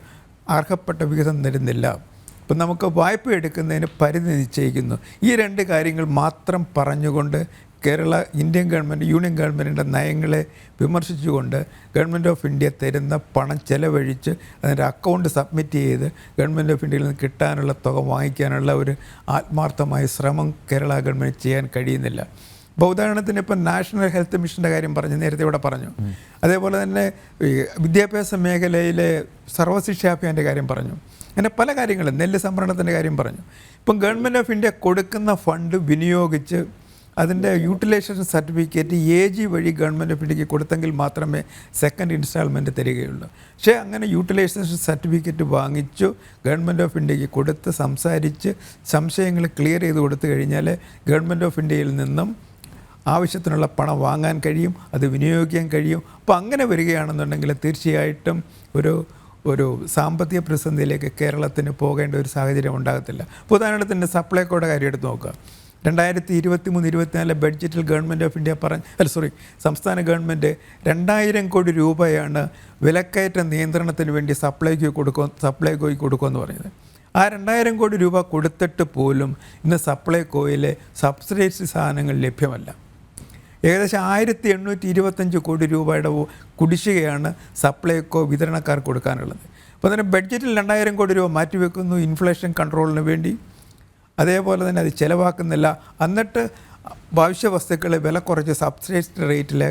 അർഹപ്പെട്ട വിഹിതം തരുന്നില്ല. ഇപ്പം നമുക്ക് വായ്പ എടുക്കുന്നതിന് പരിധി നിശ്ചയിക്കുന്നു. ഈ രണ്ട് കാര്യങ്ങൾ മാത്രം പറഞ്ഞുകൊണ്ട് കേരള ഇന്ത്യൻ ഗവൺമെന്റ് യൂണിയൻ ഗവൺമെന്റിന്റെ നയങ്ങളെ വിമർശിച്ചുകൊണ്ട് ഗവൺമെന്റ് ഓഫ് ഇന്ത്യ തരുന്ന പണം ചെലവഴിച്ച് അതിന്റെ അക്കൗണ്ട് സബ്മിറ്റ് ചെയ്ത് ഗവൺമെന്റ് ഓഫ് ഇന്ത്യയിൽ നിന്ന് കിട്ടാനുള്ള തുക വാങ്ങിക്കാനുള്ള ഒരു ആത്മാർത്ഥമായ ശ്രമം കേരള ഗവൺമെന്റ് ചെയ്യാൻ കഴിയുന്നില്ല. ഇപ്പോൾ ഉദാഹരണത്തിന് ഇപ്പം നാഷണൽ ഹെൽത്ത് മിഷന്റെ കാര്യം പറഞ്ഞു നേരത്തെ ഇവിടെ പറഞ്ഞു. അതേപോലെ തന്നെ വിദ്യാഭ്യാസ മേഖലയിലെ സർവശിക്ഷാഭിയാന്റെ കാര്യം പറഞ്ഞു. അങ്ങനെ പല കാര്യങ്ങളും നെല്ല് സംഭരണത്തിന്റെ കാര്യം പറഞ്ഞു. ഇപ്പം ഗവൺമെന്റ് ഓഫ് ഇന്ത്യ കൊടുക്കുന്ന ഫണ്ട് വിനിയോഗിച്ച് അതിന്റെ യൂട്ടിലൈസേഷൻ സർട്ടിഫിക്കറ്റ് എ ജി വഴി ഗവൺമെന്റ് പിടിക്ക് കൊടുത്തെങ്കിൽ മാത്രമേ സെക്കൻഡ് ഇൻസ്റ്റാൾമെന്റ് തരികയുള്ളൂ. പക്ഷേ അങ്ങനെ യൂട്ടിലൈസേഷൻ സർട്ടിഫിക്കറ്റ് വാങ്ങിച്ചു ഗവൺമെന്റ് ഓഫ് ഇന്ത്യയ്ക്ക് കൊടുത്ത് സംസാരിച്ച് സംശയങ്ങൾ ക്ലിയർ ചെയ്ത് കൊടുത്തു കഴിഞ്ഞാൽ ഗവൺമെന്റ് ഓഫ് ഇന്ത്യയിൽ നിന്നും ആവശ്യത്തിനുള്ള പണം വാങ്ങാൻ കഴിയും അത് വിനിയോഗിക്കാൻ കഴിയും. അപ്പോൾ അങ്ങനെ വരികയാണെന്നുണ്ടെങ്കിൽ തീർച്ചയായിട്ടും ഒരു ഒരു സാമ്പത്തിക പ്രതിസന്ധിയിലേക്ക് കേരളത്തിന് പോകേണ്ട ഒരു സാഹചര്യം ഉണ്ടാകത്തില്ല. ഉദാഹരണത്തിന് സപ്ലൈകോയുടെ കാര്യം എടുത്ത് നോക്കുക. രണ്ടായിരത്തി ഇരുപത്തി മൂന്ന് ഇരുപത്തിനാലിലെ ബഡ്ജറ്റിൽ ഗവൺമെന്റ് ഓഫ് ഇന്ത്യ പറഞ്ഞ അല്ല സോറി സംസ്ഥാന ഗവൺമെന്റ് രണ്ടായിരം കോടി രൂപയാണ് വിലക്കയറ്റ നിയന്ത്രണത്തിന് വേണ്ടി സപ്ലൈക്ക് കൊടുക്കുക സപ്ലൈകോയ്ക്ക് കൊടുക്കുമെന്ന് പറയുന്നത് ആ രണ്ടായിരം കോടി രൂപ കൊടുത്തിട്ട് പോലും ഇന്ന് സപ്ലൈകോയിലെ സബ്സിഡൈസ്ഡ് സാധനങ്ങൾ ലഭ്യമല്ല. ഏകദേശം ആയിരത്തി എണ്ണൂറ്റി ഇരുപത്തഞ്ച് കോടി രൂപയുടെ കുടിശ്ശികയാണ് സപ്ലൈകോ വിതരണക്കാർ കൊടുക്കാനുള്ളത്. അപ്പോൾ തന്നെ ബഡ്ജറ്റിൽ രണ്ടായിരം കോടി രൂപ മാറ്റിവെക്കുന്നു ഇൻഫ്ലേഷൻ കൺട്രോളിന് വേണ്ടി. അതേപോലെ തന്നെ അത് ചിലവാക്കുന്നില്ല. എന്നിട്ട് ഭവിഷ്യ വസ്തുക്കളെ വില കുറച്ച് സബ്സിഡൈസ്ഡ് റേറ്റിൽ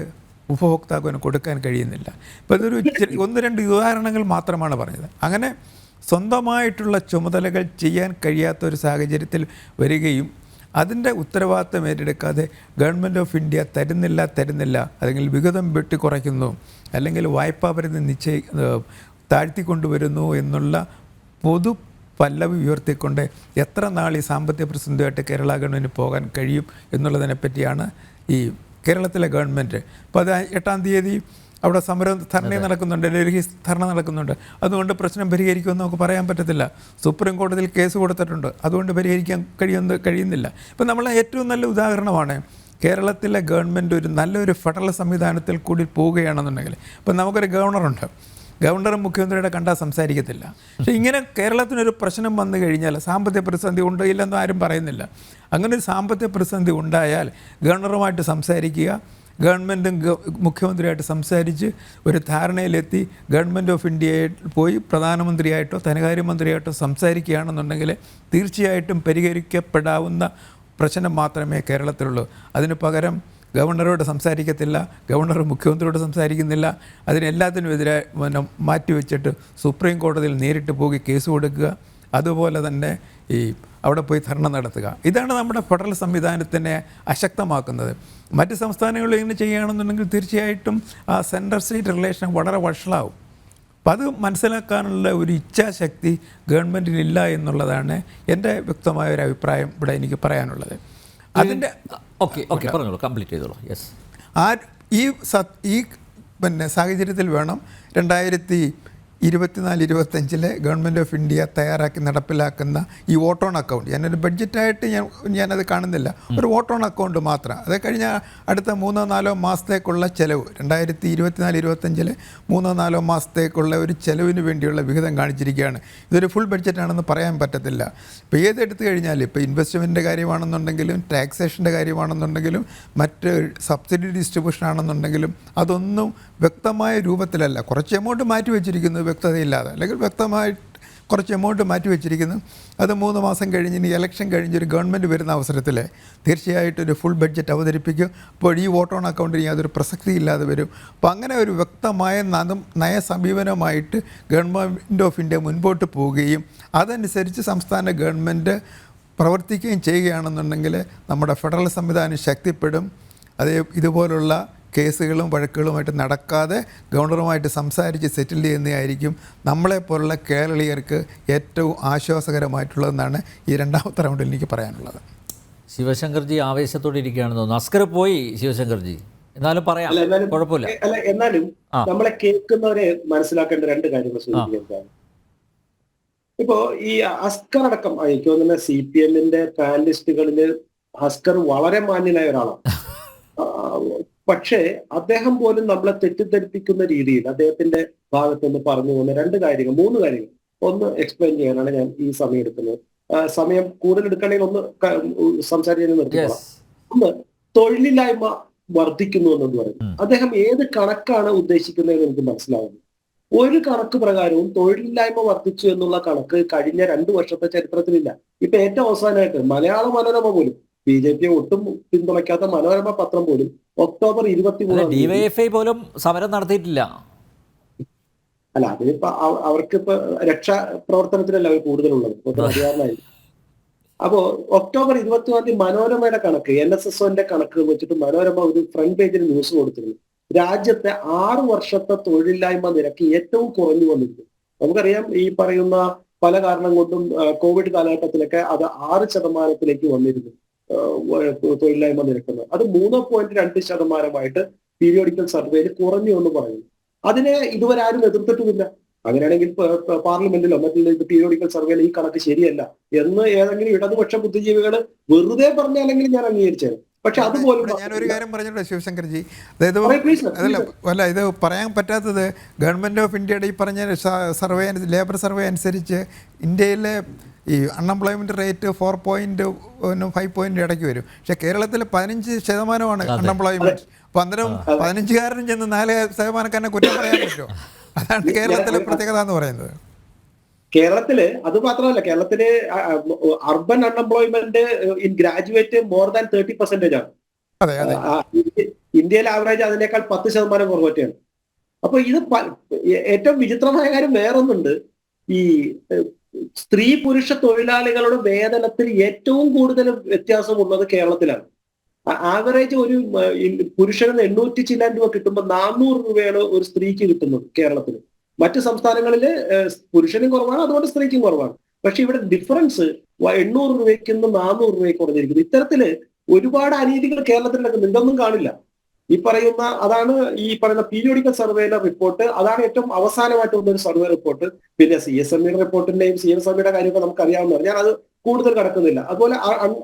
ഉപഭോക്താവിന് കൊടുക്കാൻ കഴിയുന്നില്ല. ഇപ്പോൾ ഇതൊരു <laughs> ഒന്ന് രണ്ട് ഉദാഹരണങ്ങൾ മാത്രമാണ് പറഞ്ഞത്. അങ്ങനെ സ്വന്തമായിട്ടുള്ള ചുമതലകൾ ചെയ്യാൻ കഴിയാത്ത ഒരു സാഹചര്യത്തിൽ വരികയും അതിന്റെ ഉത്തരവാദിത്തം ഏറ്റെടുക്കാതെ ഗവൺമെന്റ് ഓഫ് ഇന്ത്യ തരുന്നില്ല തരുന്നില്ല അല്ലെങ്കിൽ വിഗതം വെട്ടി കുറയ്ക്കുന്നു അല്ലെങ്കിൽ വായ്പാ പരിധി നിശ്ചയി താഴ്ത്തിക്കൊണ്ടുവരുന്നു എന്നുള്ള പൊതു പല്ലവി ഉയർത്തിക്കൊണ്ട് എത്ര നാൾ ഈ സാമ്പത്തിക പ്രതിസന്ധിയായിട്ട് കേരള ഗവൺമെന്റ് പോകാൻ കഴിയും എന്നുള്ളതിനെ പറ്റിയാണ് ഈ കേരളത്തിലെ ഗവൺമെന്റ് അപ്പോൾ അത് എട്ടാം തീയതി അവിടെ സമരം ധർണ നടക്കുന്നുണ്ട് ഡൽഹി ധർണ നടക്കുന്നുണ്ട്. അതുകൊണ്ട് പ്രശ്നം പരിഹരിക്കുമെന്ന് നമുക്ക് പറയാൻ പറ്റത്തില്ല. സുപ്രീം കോടതിയിൽ കേസ് കൊടുത്തിട്ടുണ്ട്. അതുകൊണ്ട് പരിഹരിക്കാൻ കഴിയുന്ന കഴിയുന്നില്ല. ഇപ്പം നമ്മളെ ഏറ്റവും നല്ല ഉദാഹരണമാണ് കേരളത്തിലെ ഗവൺമെന്റ് ഒരു നല്ലൊരു ഫെഡറൽ സംവിധാനത്തിൽ കൂടി പോവുകയാണെന്നുണ്ടെങ്കിൽ. ഇപ്പം നമുക്കൊരു ഗവർണറുണ്ട്. ഗവർണറും മുഖ്യമന്ത്രിയുടെ കണ്ടാൽ സംസാരിക്കത്തില്ല. പക്ഷേ ഇങ്ങനെ കേരളത്തിനൊരു പ്രശ്നം വന്നു കഴിഞ്ഞാൽ സാമ്പത്തിക പ്രതിസന്ധി ഉണ്ടോ ഇല്ലെന്നും ആരും പറയുന്നില്ല. അങ്ങനെ ഒരു സാമ്പത്തിക പ്രതിസന്ധി ഉണ്ടായാൽ ഗവർണറുമായിട്ട് സംസാരിക്കുക ഗവൺമെന്റും മുഖ്യമന്ത്രിയായിട്ട് സംസാരിച്ച് ഒരു ധാരണയിലെത്തി ഗവൺമെന്റ് ഓഫ് ഇന്ത്യയിൽ പോയി പ്രധാനമന്ത്രിയായിട്ടോ ധനകാര്യമന്ത്രിയായിട്ടോ സംസാരിക്കുകയാണെന്നുണ്ടെങ്കിൽ തീർച്ചയായിട്ടും പരിഹരിക്കപ്പെടാവുന്ന പ്രശ്നം മാത്രമേ കേരളത്തിലുള്ളൂ. അതിന് പകരം ഗവർണറോട് സംസാരിക്കത്തില്ല ഗവർണർ മുഖ്യമന്ത്രിയോട് സംസാരിക്കുന്നില്ല. അതിനെല്ലാത്തിനും എതിരെ പിന്നെ മാറ്റിവെച്ചിട്ട് സുപ്രീം കോടതിയിൽ നേരിട്ട് പോയി കേസ് കൊടുക്കുക. അതുപോലെ തന്നെ ഈ അവിടെ പോയി ധർണ നടത്തുക. ഇതാണ് നമ്മുടെ ഫെഡറൽ സംവിധാനത്തിനെ അശക്തമാക്കുന്നത്. മറ്റ് സംസ്ഥാനങ്ങളിൽ ഇങ്ങനെ ചെയ്യുകയാണെന്നുണ്ടെങ്കിൽ തീർച്ചയായിട്ടും ആ സെൻട്രൽ സ്റ്റേറ്റ് റിലേഷൻ വളരെ വഷളാവും. അപ്പം അത് മനസ്സിലാക്കാനുള്ള ഒരു ഇച്ഛാശക്തി ഗവൺമെന്റിനില്ല എന്നുള്ളതാണ് എന്റെ വ്യക്തമായ ഒരു അഭിപ്രായം ഇവിടെ എനിക്ക് പറയാനുള്ളത്. അതിന്റെ ഓക്കെ ഓക്കെ പറഞ്ഞോളൂ കംപ്ലീറ്റ് ചെയ്തോളൂ. യെസ് ആ ഈ സ- ഈ പിന്നെ സാഹചര്യത്തിൽ വേണം രണ്ടായിരത്തി ഇരുപത്തിനാല് ഇരുപത്തഞ്ചിലെ ഗവൺമെന്റ് ഓഫ് ഇന്ത്യ തയ്യാറാക്കി നടപ്പിലാക്കുന്ന ഈ വോട്ട് ഓൺ അക്കൗണ്ട്. ഞാനൊരു ബഡ്ജറ്റായിട്ട് ഞാൻ ഞാനത് കാണുന്നില്ല. ഒരു വോട്ട് ഓൺ അക്കൗണ്ട് മാത്രം. അത് കഴിഞ്ഞ അടുത്ത മൂന്നോ നാലോ മാസത്തേക്കുള്ള ചിലവ് രണ്ടായിരത്തി ഇരുപത്തിനാല് ഇരുപത്തഞ്ചിലെ മൂന്നോ നാലോ മാസത്തേക്കുള്ള ഒരു ചെലവിന് വേണ്ടിയുള്ള വിഹിതം കാണിച്ചിരിക്കുകയാണ്. ഇതൊരു ഫുൾ ബഡ്ജറ്റാണെന്ന് പറയാൻ പറ്റത്തില്ല. ഇപ്പോൾ ഏതെടുത്തു കഴിഞ്ഞാൽ ഇപ്പോൾ ഇൻവെസ്റ്റ്മെന്റിന്റെ കാര്യമാണെന്നുണ്ടെങ്കിലും ടാക്സേഷന്റെ കാര്യമാണെന്നുണ്ടെങ്കിലും മറ്റ് സബ്സിഡി ഡിസ്ട്രിബ്യൂഷൻ ആണെന്നുണ്ടെങ്കിലും അതൊന്നും വ്യക്തമായ രൂപത്തിലല്ല. കുറച്ച് എമൗണ്ട് മാറ്റി വെച്ചിരിക്കുന്നു വ്യക്തതയില്ലാതെ അല്ലെങ്കിൽ വ്യക്തമായി കുറച്ച് എമൗണ്ട് മാറ്റി വെച്ചിരിക്കുന്നു. അത് മൂന്ന് മാസം കഴിഞ്ഞ് ഇനി ഇലക്ഷൻ കഴിഞ്ഞൊരു ഗവൺമെന്റ് വരുന്ന അവസരത്തിൽ തീർച്ചയായിട്ടും ഒരു ഫുൾ ബഡ്ജറ്റ് അവതരിപ്പിക്കും. അപ്പോൾ ഈ വോട്ട് ഓൺ അക്കൗണ്ടിന് യാതൊരു പ്രസക്തി ഇല്ലാതെ വരും. അപ്പോൾ അങ്ങനെ ഒരു വ്യക്തമായ നയം നയ സമീപനമായിട്ട് ഗവൺമെന്റ് ഓഫ് ഇന്ത്യ മുൻപോട്ട് പോവുകയും അതനുസരിച്ച് സംസ്ഥാന ഗവൺമെന്റ് പ്രവർത്തിക്കുകയും ചെയ്യുകയാണെന്നുണ്ടെങ്കിൽ നമ്മുടെ ഫെഡറൽ സംവിധാനം ശക്തിപ്പെടും. അതേ ഇതുപോലുള്ള കേസുകളും വഴക്കുകളുമായിട്ട് നടക്കാതെ ഗവർണറുമായിട്ട് സംസാരിച്ച് സെറ്റിൽ ചെയ്യുന്നതായിരിക്കും നമ്മളെപ്പോലുള്ള കേരളീയർക്ക് ഏറ്റവും ആശ്വാസകരമായിട്ടുള്ളതെന്നാണ് ഈ രണ്ടാമത്തെ റൗണ്ടിൽ എനിക്ക് പറയാനുള്ളത്. ശിവശങ്കർജി ആവേശത്തോടെ ഇരിക്കുകയാണെന്ന് തോന്നുന്നു. അസ്കർ പോയി ശിവശങ്കർജി. എന്നാലും പറയാം. കുഴപ്പമില്ല. അല്ല എന്നാലും നമ്മളെ കേൾക്കുന്നവരെ മനസ്സിലാക്കേണ്ട രണ്ട് കാര്യങ്ങൾ സൂചിപ്പിക്കാൻ ഇപ്പോ ഈ അസ്കർ അടക്കം എനിക്ക് തോന്നുന്ന സി പി എമ്മിന്റെ പാനലിസ്റ്റുകളിൽ അസ്കർ വളരെ മാന്യനായ ഒരാളാണ്. <laughs> പക്ഷേ അദ്ദേഹം പോലും നമ്മളെ തെറ്റിദ്ധരിപ്പിക്കുന്ന രീതിയിൽ അദ്ദേഹത്തിന്റെ ഭാഗത്ത് നിന്ന് പറഞ്ഞു പോകുന്ന രണ്ട് കാര്യങ്ങൾ മൂന്ന് കാര്യങ്ങൾ ഒന്ന് എക്സ്പ്ലെയിൻ ചെയ്യാനാണ് ഞാൻ ഈ സമയം എടുക്കുന്നത്. സമയം കൂടുതൽ എടുക്കണമെങ്കിൽ ഒന്ന് സംസാരിക്കാൻ നിർത്തിക്കോളാം. ഒന്ന് തൊഴിലില്ലായ്മ വർദ്ധിക്കുന്നു എന്നൊന്ന് പറയും. അദ്ദേഹം ഏത് കണക്കാണ് ഉദ്ദേശിക്കുന്നതെന്ന് എനിക്ക് മനസ്സിലാവുന്നു. ഒരു കണക്ക് പ്രകാരവും തൊഴിലില്ലായ്മ വർദ്ധിച്ചു എന്നുള്ള കണക്ക് കഴിഞ്ഞ രണ്ടു വർഷത്തെ ചരിത്രത്തിലില്ല. ഇപ്പൊ ഏറ്റവും അവസാനമായിട്ട് മലയാള മനോരമ പോലും ബി ജെ പി ഒട്ടും പിന്തുണയ്ക്കാത്ത മനോരമ പത്രം പോലും ഒക്ടോബർ ഇരുപത്തി ഡിവൈഎഫ്ഐ പോലും സമരം നടത്തിയിട്ടില്ല. അല്ല അതിനിപ്പോ അവർക്ക് അവർക്കിപ്പോ രക്ഷാ പ്രവർത്തനത്തിലല്ല അവർ കൂടുതലുള്ളത്? <laughs> അധികാരനായി അപ്പോ ഒക്ടോബർ ഇരുപത്തി ഒന്നാം തീയതി മനോരമയുടെ കണക്ക് എൻ എസ് എസ് ഒന്റെ കണക്ക് വെച്ചിട്ട് മനോരമ ഒരു ഫ്രണ്ട് പേജിൽ ന്യൂസ് കൊടുത്തിരുന്നു. രാജ്യത്തെ ആറ് വർഷത്തെ തൊഴിലില്ലായ്മ നിരക്ക് ഏറ്റവും കുറഞ്ഞു വന്നിരുന്നു. നമുക്കറിയാം ഈ പറയുന്ന പല കാരണം കൊണ്ടും കോവിഡ് കാലഘട്ടത്തിലൊക്കെ അത് ആറ് ശതമാനത്തിലേക്ക് വന്നിരുന്നു. തൊഴിലില്ലായ്മ നിരക്കുന്നത്. അത് മൂന്ന് പോയിന്റ് രണ്ട് ശതമാനമായിട്ട് പീരിയോഡിക്കൽ സർവേയിൽ കുറഞ്ഞു എന്ന് പറയുന്നു. അതിനെ ഇതുവരെ ആരും എതിർത്തിട്ടുമില്ല. അങ്ങനെയാണെങ്കിൽ പാർലമെന്റിലോ മറ്റുള്ള പീരിയോഡിക്കൽ സർവേയിൽ ഈ കണക്ക് ശരിയല്ല എന്ന് ഏതെങ്കിലും ഇടതുപക്ഷ ബുദ്ധിജീവികൾ വെറുതെ പറഞ്ഞാലെങ്കിൽ ഞാൻ അംഗീകരിച്ചത് പക്ഷെ അതുപോലെ ഞാനൊരു കാര്യം പറഞ്ഞിട്ടുണ്ട് ശിവശങ്കർജി. അതായത് പറയൂ, അതല്ല അല്ല ഇത് പറയാൻ പറ്റാത്തത് ഗവൺമെന്റ് ഓഫ് ഇന്ത്യയുടെ ഈ പറഞ്ഞ സർവേ ലേബർ സർവേ അനുസരിച്ച് ഇന്ത്യയിലെ ഈ unemployment rate four point five point ഇടയ്ക്ക് വരും. പക്ഷേ കേരളത്തിൽ പതിനഞ്ച് ശതമാനമാണ് അൺഎംപ്ലോയ്മെന്റ് അപ്പം അന്നേരം പതിനഞ്ചുകാരനും ചെന്ന് നാല് ശതമാനക്കാരനെ കുറ്റം പറയാൻ പറ്റുമോ? അതാണ് കേരളത്തിലെ പ്രത്യേകത എന്ന് പറയുന്നത്. കേരളത്തിൽ അത് മാത്രമല്ല കേരളത്തിൽ urban unemployment in graduate more than thirty percentage ആണ്. അതെ അതെ. ഇന്ത്യ- ഇന്ത്യയിലെ ആവറേജ് അതിനേക്കാൾ പത്ത് ശതമാനം കുറവറ്റയാണ് അപ്പൊ ഇത് ഏറ്റവും വിചിത്രമായ കാര്യം വേറൊന്നുണ്ട്. ഈ സ്ത്രീ പുരുഷ തൊഴിലാളികളുടെ വേതനത്തിൽ ഏറ്റവും കൂടുതൽ വ്യത്യാസം വന്നത് കേരളത്തിലാണ്. ആവറേജ് ഒരു പുരുഷന് എണ്ണൂറ്റി ചില്ലാൻ രൂപ കിട്ടുമ്പോൾ നാനൂറ് രൂപയാണ് ഒരു സ്ത്രീക്ക് കിട്ടുന്നത് കേരളത്തിൽ. മറ്റ് സംസ്ഥാനങ്ങളിൽ പുരുഷനും കുറവാണ് അതുകൊണ്ട് സ്ത്രീക്കും കുറവാണ്. പക്ഷെ ഇവിടെ ഡിഫറൻസ് എണ്ണൂറ് രൂപയ്ക്ക് നിന്ന് നാനൂറ് രൂപയ്ക്ക് കുറഞ്ഞിരിക്കുന്നു. ഇത്തരത്തിൽ ഒരുപാട് അനീതികൾ കേരളത്തിൽ നടക്കുന്നുണ്ട് കാണില്ല. ഈ പറയുന്ന അതാണ് ഈ പറയുന്ന പീരിയോഡിക്കൽ സർവേയുടെ റിപ്പോർട്ട് അതാണ് ഏറ്റവും അവസാനമായിട്ട് വന്ന ഒരു സർവേ റിപ്പോർട്ട് പിന്നെ സി എസ് എം റിപ്പോർട്ടിന്റെയും സി എസ് എമ്മിയുടെ കാര്യമൊക്കെ നമുക്ക് അറിയാവുന്നതാണ് ഞാൻ അത് കൂടുതൽ കടക്കുന്നില്ല. അതുപോലെ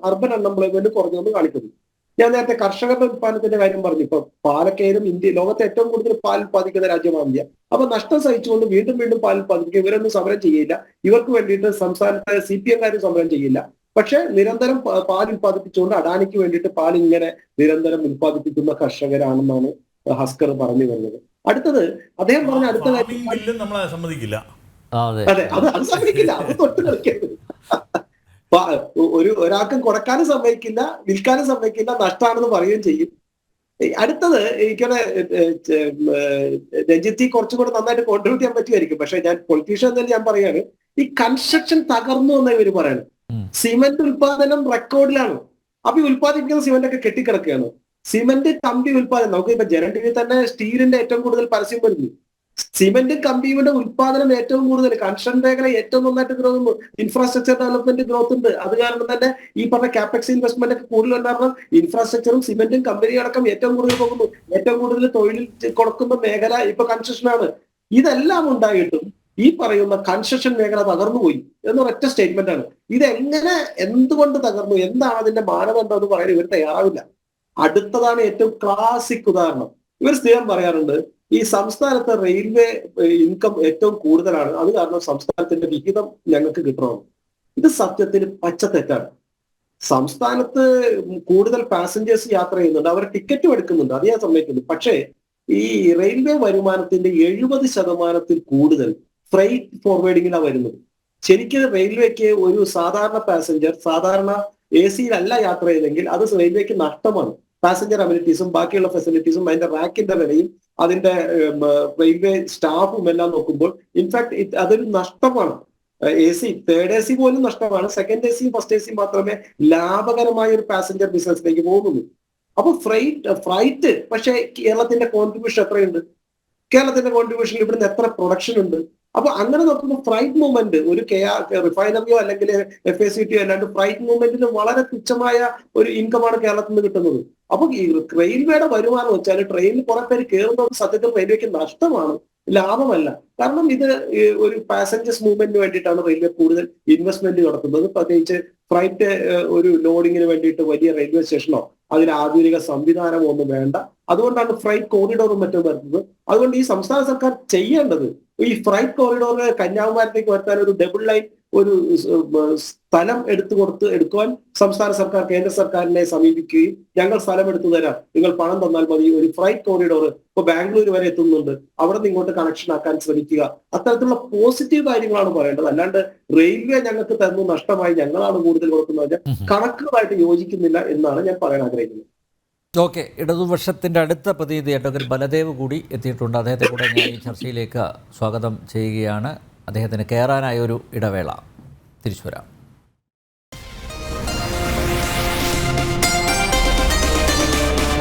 അർബൻ അൺഎംപ്ലോയ്മെന്റ് കുറഞ്ഞൊന്നും കാണിക്കുന്നു. ഞാൻ നേരത്തെ കർഷകരുടെ ഉത്പാദനത്തിന്റെ കാര്യം പറഞ്ഞു. ഇപ്പൊ പാലക്കയിലും ഇന്ത്യ ലോകത്തെ ഏറ്റവും കൂടുതൽ പാൽ ഉത്പാദിക്കുന്ന രാജ്യമാണ് ഇന്ത്യ. അപ്പൊ നഷ്ടം സഹിച്ചുകൊണ്ട് വീണ്ടും വീണ്ടും പാൽ ഉത്പാദിപ്പിക്കും. ഇവരൊന്നും സമരം ചെയ്യില്ല. ഇവർക്ക് വേണ്ടിയിട്ട് സംസ്ഥാനത്തെ സി പി എംകാരും സമരം ചെയ്യില്ല. പക്ഷെ നിരന്തരം പാൽ ഉൽപ്പാദിപ്പിച്ചുകൊണ്ട് അഡാനിക്ക് വേണ്ടിയിട്ട് പാൽ ഇങ്ങനെ നിരന്തരം ഉൽപ്പാദിപ്പിക്കുന്ന കർഷകരാണെന്നാണ് ഹസ്കർ പറഞ്ഞു വന്നത്. അടുത്തത് അദ്ദേഹം പറഞ്ഞ അടുത്ത കാര്യം നമ്മളെ സമ്മതിക്കില്ല. അതെ. അതെ അത് സമ്മതിക്കില്ല അത് തൊട്ട് കളിക്കരുത്. <laughs> ഒരു ഒരാൾക്കും കുറക്കാനും സമ്മതിക്കില്ല വിൽക്കാനും സമ്മതിക്കില്ല നഷ്ടമാണെന്ന് പറയുകയും ചെയ്യും. അടുത്തത് എനിക്കത് രഞ്ജിത്തി കുറച്ചും കൂടെ നന്നായിട്ട് കോൺട്രിബ്യൂട്ട് ചെയ്യാൻ പറ്റുമായിരിക്കും. പക്ഷെ ഞാൻ പൊളിറ്റീഷ്യൻ തന്നെ ഞാൻ പറയാണ് ഈ കൺസ്ട്രക്ഷൻ തകർന്നു എന്ന് ഇവർ പറയണം. സിമന്റ് ഉൽപാദനം റെക്കോർഡിലാണ്. അപ്പൊ ഈ ഉൽപ്പാദിപ്പിക്കുന്ന സിമന്റ് ഒക്കെ കെട്ടിക്കിടക്കുകയാണ്. സിമന്റ് കമ്പി ഉൽപാദനം നമുക്ക് ഇപ്പൊ ജനറ്റിവിൽ തന്നെ സ്റ്റീലിന്റെ ഏറ്റവും കൂടുതൽ പരസ്യം വരുന്നു. സിമന്റ് കമ്പിയുടെ ഉൽപാദനം ഏറ്റവും കൂടുതൽ കൺസ്ട്രക്ഷൻ മേഖല ഏറ്റവും നന്നായിട്ട് ഗ്രോത്ത് ഇൻഫ്രാസ്ട്രക്ചർ ഡെവലപ്മെന്റ് ഗ്രോത്ത് ഉണ്ട്. അത് കാരണം തന്നെ ഈ പറഞ്ഞ ക്യാപെക്സ് ഇൻവെസ്റ്റ്മെന്റ് ഒക്കെ കൂടുതൽ ഉണ്ടാകുന്ന ഇൻഫ്രാസ്ട്രക്ചറും സിമെന്റും കമ്പനി അടക്കം ഏറ്റവും കൂടുതൽ പോകുന്നു. ഏറ്റവും കൂടുതൽ തൊഴിൽ കൊടുക്കുന്ന മേഖല ഇപ്പൊ കൺസ്ട്രക്ഷൻ ആണ്. ഇതെല്ലാം ഉണ്ടായിട്ടും ഈ പറയുന്ന കൺസ്ട്രക്ഷൻ മേഖല തകർന്നുപോയി എന്നൊരൊറ്റ സ്റ്റേറ്റ്മെന്റ് ആണ്. ഇതെങ്ങനെ എന്തുകൊണ്ട് തകർന്നു? എന്താണ് അതിന്റെ മാനദണ്ഡം എന്ന് പറയാൻ ഇവർ തയ്യാറാവില്ല. അടുത്തതാണ് ഏറ്റവും ക്ലാസിക് ഉദാഹരണം. ഇവർ സ്ഥിരം പറയാറുണ്ട് ഈ സംസ്ഥാനത്തെ റെയിൽവേ ഇൻകം ഏറ്റവും കൂടുതലാണ്. അത് കാരണം സംസ്ഥാനത്തിന്റെ വിഹിതം ഞങ്ങൾക്ക് കിട്ടണം. ഇത് സത്യത്തിൽ പച്ചത്തെറ്റാണ് സംസ്ഥാനത്ത് കൂടുതൽ പാസഞ്ചേഴ്സ് യാത്ര ചെയ്യുന്നുണ്ട്. അവർ ടിക്കറ്റും എടുക്കുന്നുണ്ട്. അത് ഞാൻ സമ്മതിക്കുന്നു. പക്ഷേ ഈ റെയിൽവേ വരുമാനത്തിന്റെ എഴുപത് ശതമാനത്തിൽ കൂടുതൽ ഫ്രൈറ്റ് ഫോർവേഡിങ്ങിലാണ് വരുന്നത്. ശരിക്കും റെയിൽവേക്ക് ഒരു സാധാരണ പാസഞ്ചർ സാധാരണ എ സിയിലല്ല യാത്ര ചെയ്തെങ്കിൽ അത് റെയിൽവേക്ക് നഷ്ടമാണ്. പാസഞ്ചർ അബിലിറ്റീസും ബാക്കിയുള്ള ഫെസിലിറ്റീസും അതിന്റെ റാക്കിന്റെ വിലയും അതിന്റെ റെയിൽവേ സ്റ്റാഫും എല്ലാം നോക്കുമ്പോൾ ഇൻഫാക്ട് അതൊരു നഷ്ടമാണ്. A C third A C പോലും നഷ്ടമാണ്. Second A C first A C മാത്രമേ ലാഭകരമായ ഒരു പാസഞ്ചർ ബിസിനസ്സിലേക്ക് പോകുന്നുള്ളൂ. അപ്പൊ ഫ്രൈറ്റ് ഫ്രൈറ്റ് പക്ഷേ കേരളത്തിന്റെ കോൺട്രിബ്യൂഷൻ എത്രയുണ്ട്? കേരളത്തിന്റെ കോൺട്രിബ്യൂഷൻ ഇവിടുന്ന് എത്ര പ്രൊഡക്ഷൻ ഉണ്ട്? അപ്പൊ അങ്ങനെ നോക്കുമ്പോൾ ഫ്രൈറ്റ് മൂവ്മെന്റ് ഒരു കെ ആർ റിഫൈനറിയോ അല്ലെങ്കിൽ എഫ് എ സി ടിയോ അല്ലാണ്ട് ഫ്രൈറ്റ് മൂവ്മെന്റിന് വളരെ തുച്ഛമായ ഒരു ഇൻകമാണ് കേരളത്തിൽ നിന്ന് കിട്ടുന്നത്. അപ്പൊ ഈ റെയിൽവേയുടെ വരുമാനം വെച്ചാൽ ട്രെയിനിൽ കുറെ പേര് കയറുന്നത് സത്യത്തിൽ റെയിൽവേക്ക് നഷ്ടമാണ് ലാഭമല്ല. കാരണം ഇത് ഒരു പാസഞ്ചേഴ്സ് മൂവ്മെന്റിന് വേണ്ടിയിട്ടാണ് റെയിൽവേ കൂടുതൽ ഇൻവെസ്റ്റ്മെന്റ് നടത്തുന്നത്. പ്രത്യേകിച്ച് ഫ്രൈറ്റ് ഒരു ലോഡിങ്ങിന് വേണ്ടിയിട്ട് വലിയ റെയിൽവേ സ്റ്റേഷനോ അതിന് ആധുനിക സംവിധാനം ഒന്നും വേണ്ട. അതുകൊണ്ടാണ് ഫ്രൈറ്റ് കോറിഡോറും മറ്റും വരുന്നത്. അതുകൊണ്ട് ഈ സംസ്ഥാന സർക്കാർ ചെയ്യേണ്ടത് ഈ ഫ്രൈറ്റ് കോറിഡോർ കന്യാകുമാരിയിലേക്ക് വരുത്താൻ ഒരു ഡബിൾ ലൈൻ ഒരു സ്ഥലം എടുത്തു കൊടുത്ത് എടുക്കുവാൻ സംസ്ഥാന സർക്കാർ കേന്ദ്ര സർക്കാരിനെ സമീപിക്കുകയും ഞങ്ങൾ സ്ഥലം എടുത്തു തരാം. നിങ്ങൾ പണം തന്നാൽ മതി. ഒരു ഫ്രൈറ്റ് കോറിഡോർ ഇപ്പൊ ബാംഗ്ലൂർ വരെ എത്തുന്നുണ്ട്. അവിടെ നിന്ന് ഇങ്ങോട്ട് കണക്ഷൻ ആക്കാൻ ശ്രമിക്കുക. അത്തരത്തിലുള്ള പോസിറ്റീവ് കാര്യങ്ങളാണ് പറയേണ്ടത്. അല്ലാണ്ട് റെയിൽവേ ഞങ്ങൾക്ക് തന്നു നഷ്ടമായി ഞങ്ങളാണ് കൂടുതൽ കൊടുക്കുന്നത് കണക്കുകളായിട്ട് യോജിക്കുന്നില്ല എന്നാണ് ഞാൻ പറയാൻ ആഗ്രഹിക്കുന്നത്. ഓക്കെ ഇടതുപക്ഷത്തിന്റെ അടുത്ത പ്രതിനിധി അഡ്വക്കേറ്റ് ബലദേവ് കൂടി എത്തിയിട്ടുണ്ട്. അദ്ദേഹത്തെ കൂടെ ഞാൻ ഈ ചർച്ചയിലേക്ക് സ്വാഗതം ചെയ്യുകയാണ്. അദ്ദേഹത്തിന് കയറാനായ ഒരു ഇടവേള. തിരിച്ചു വരാം.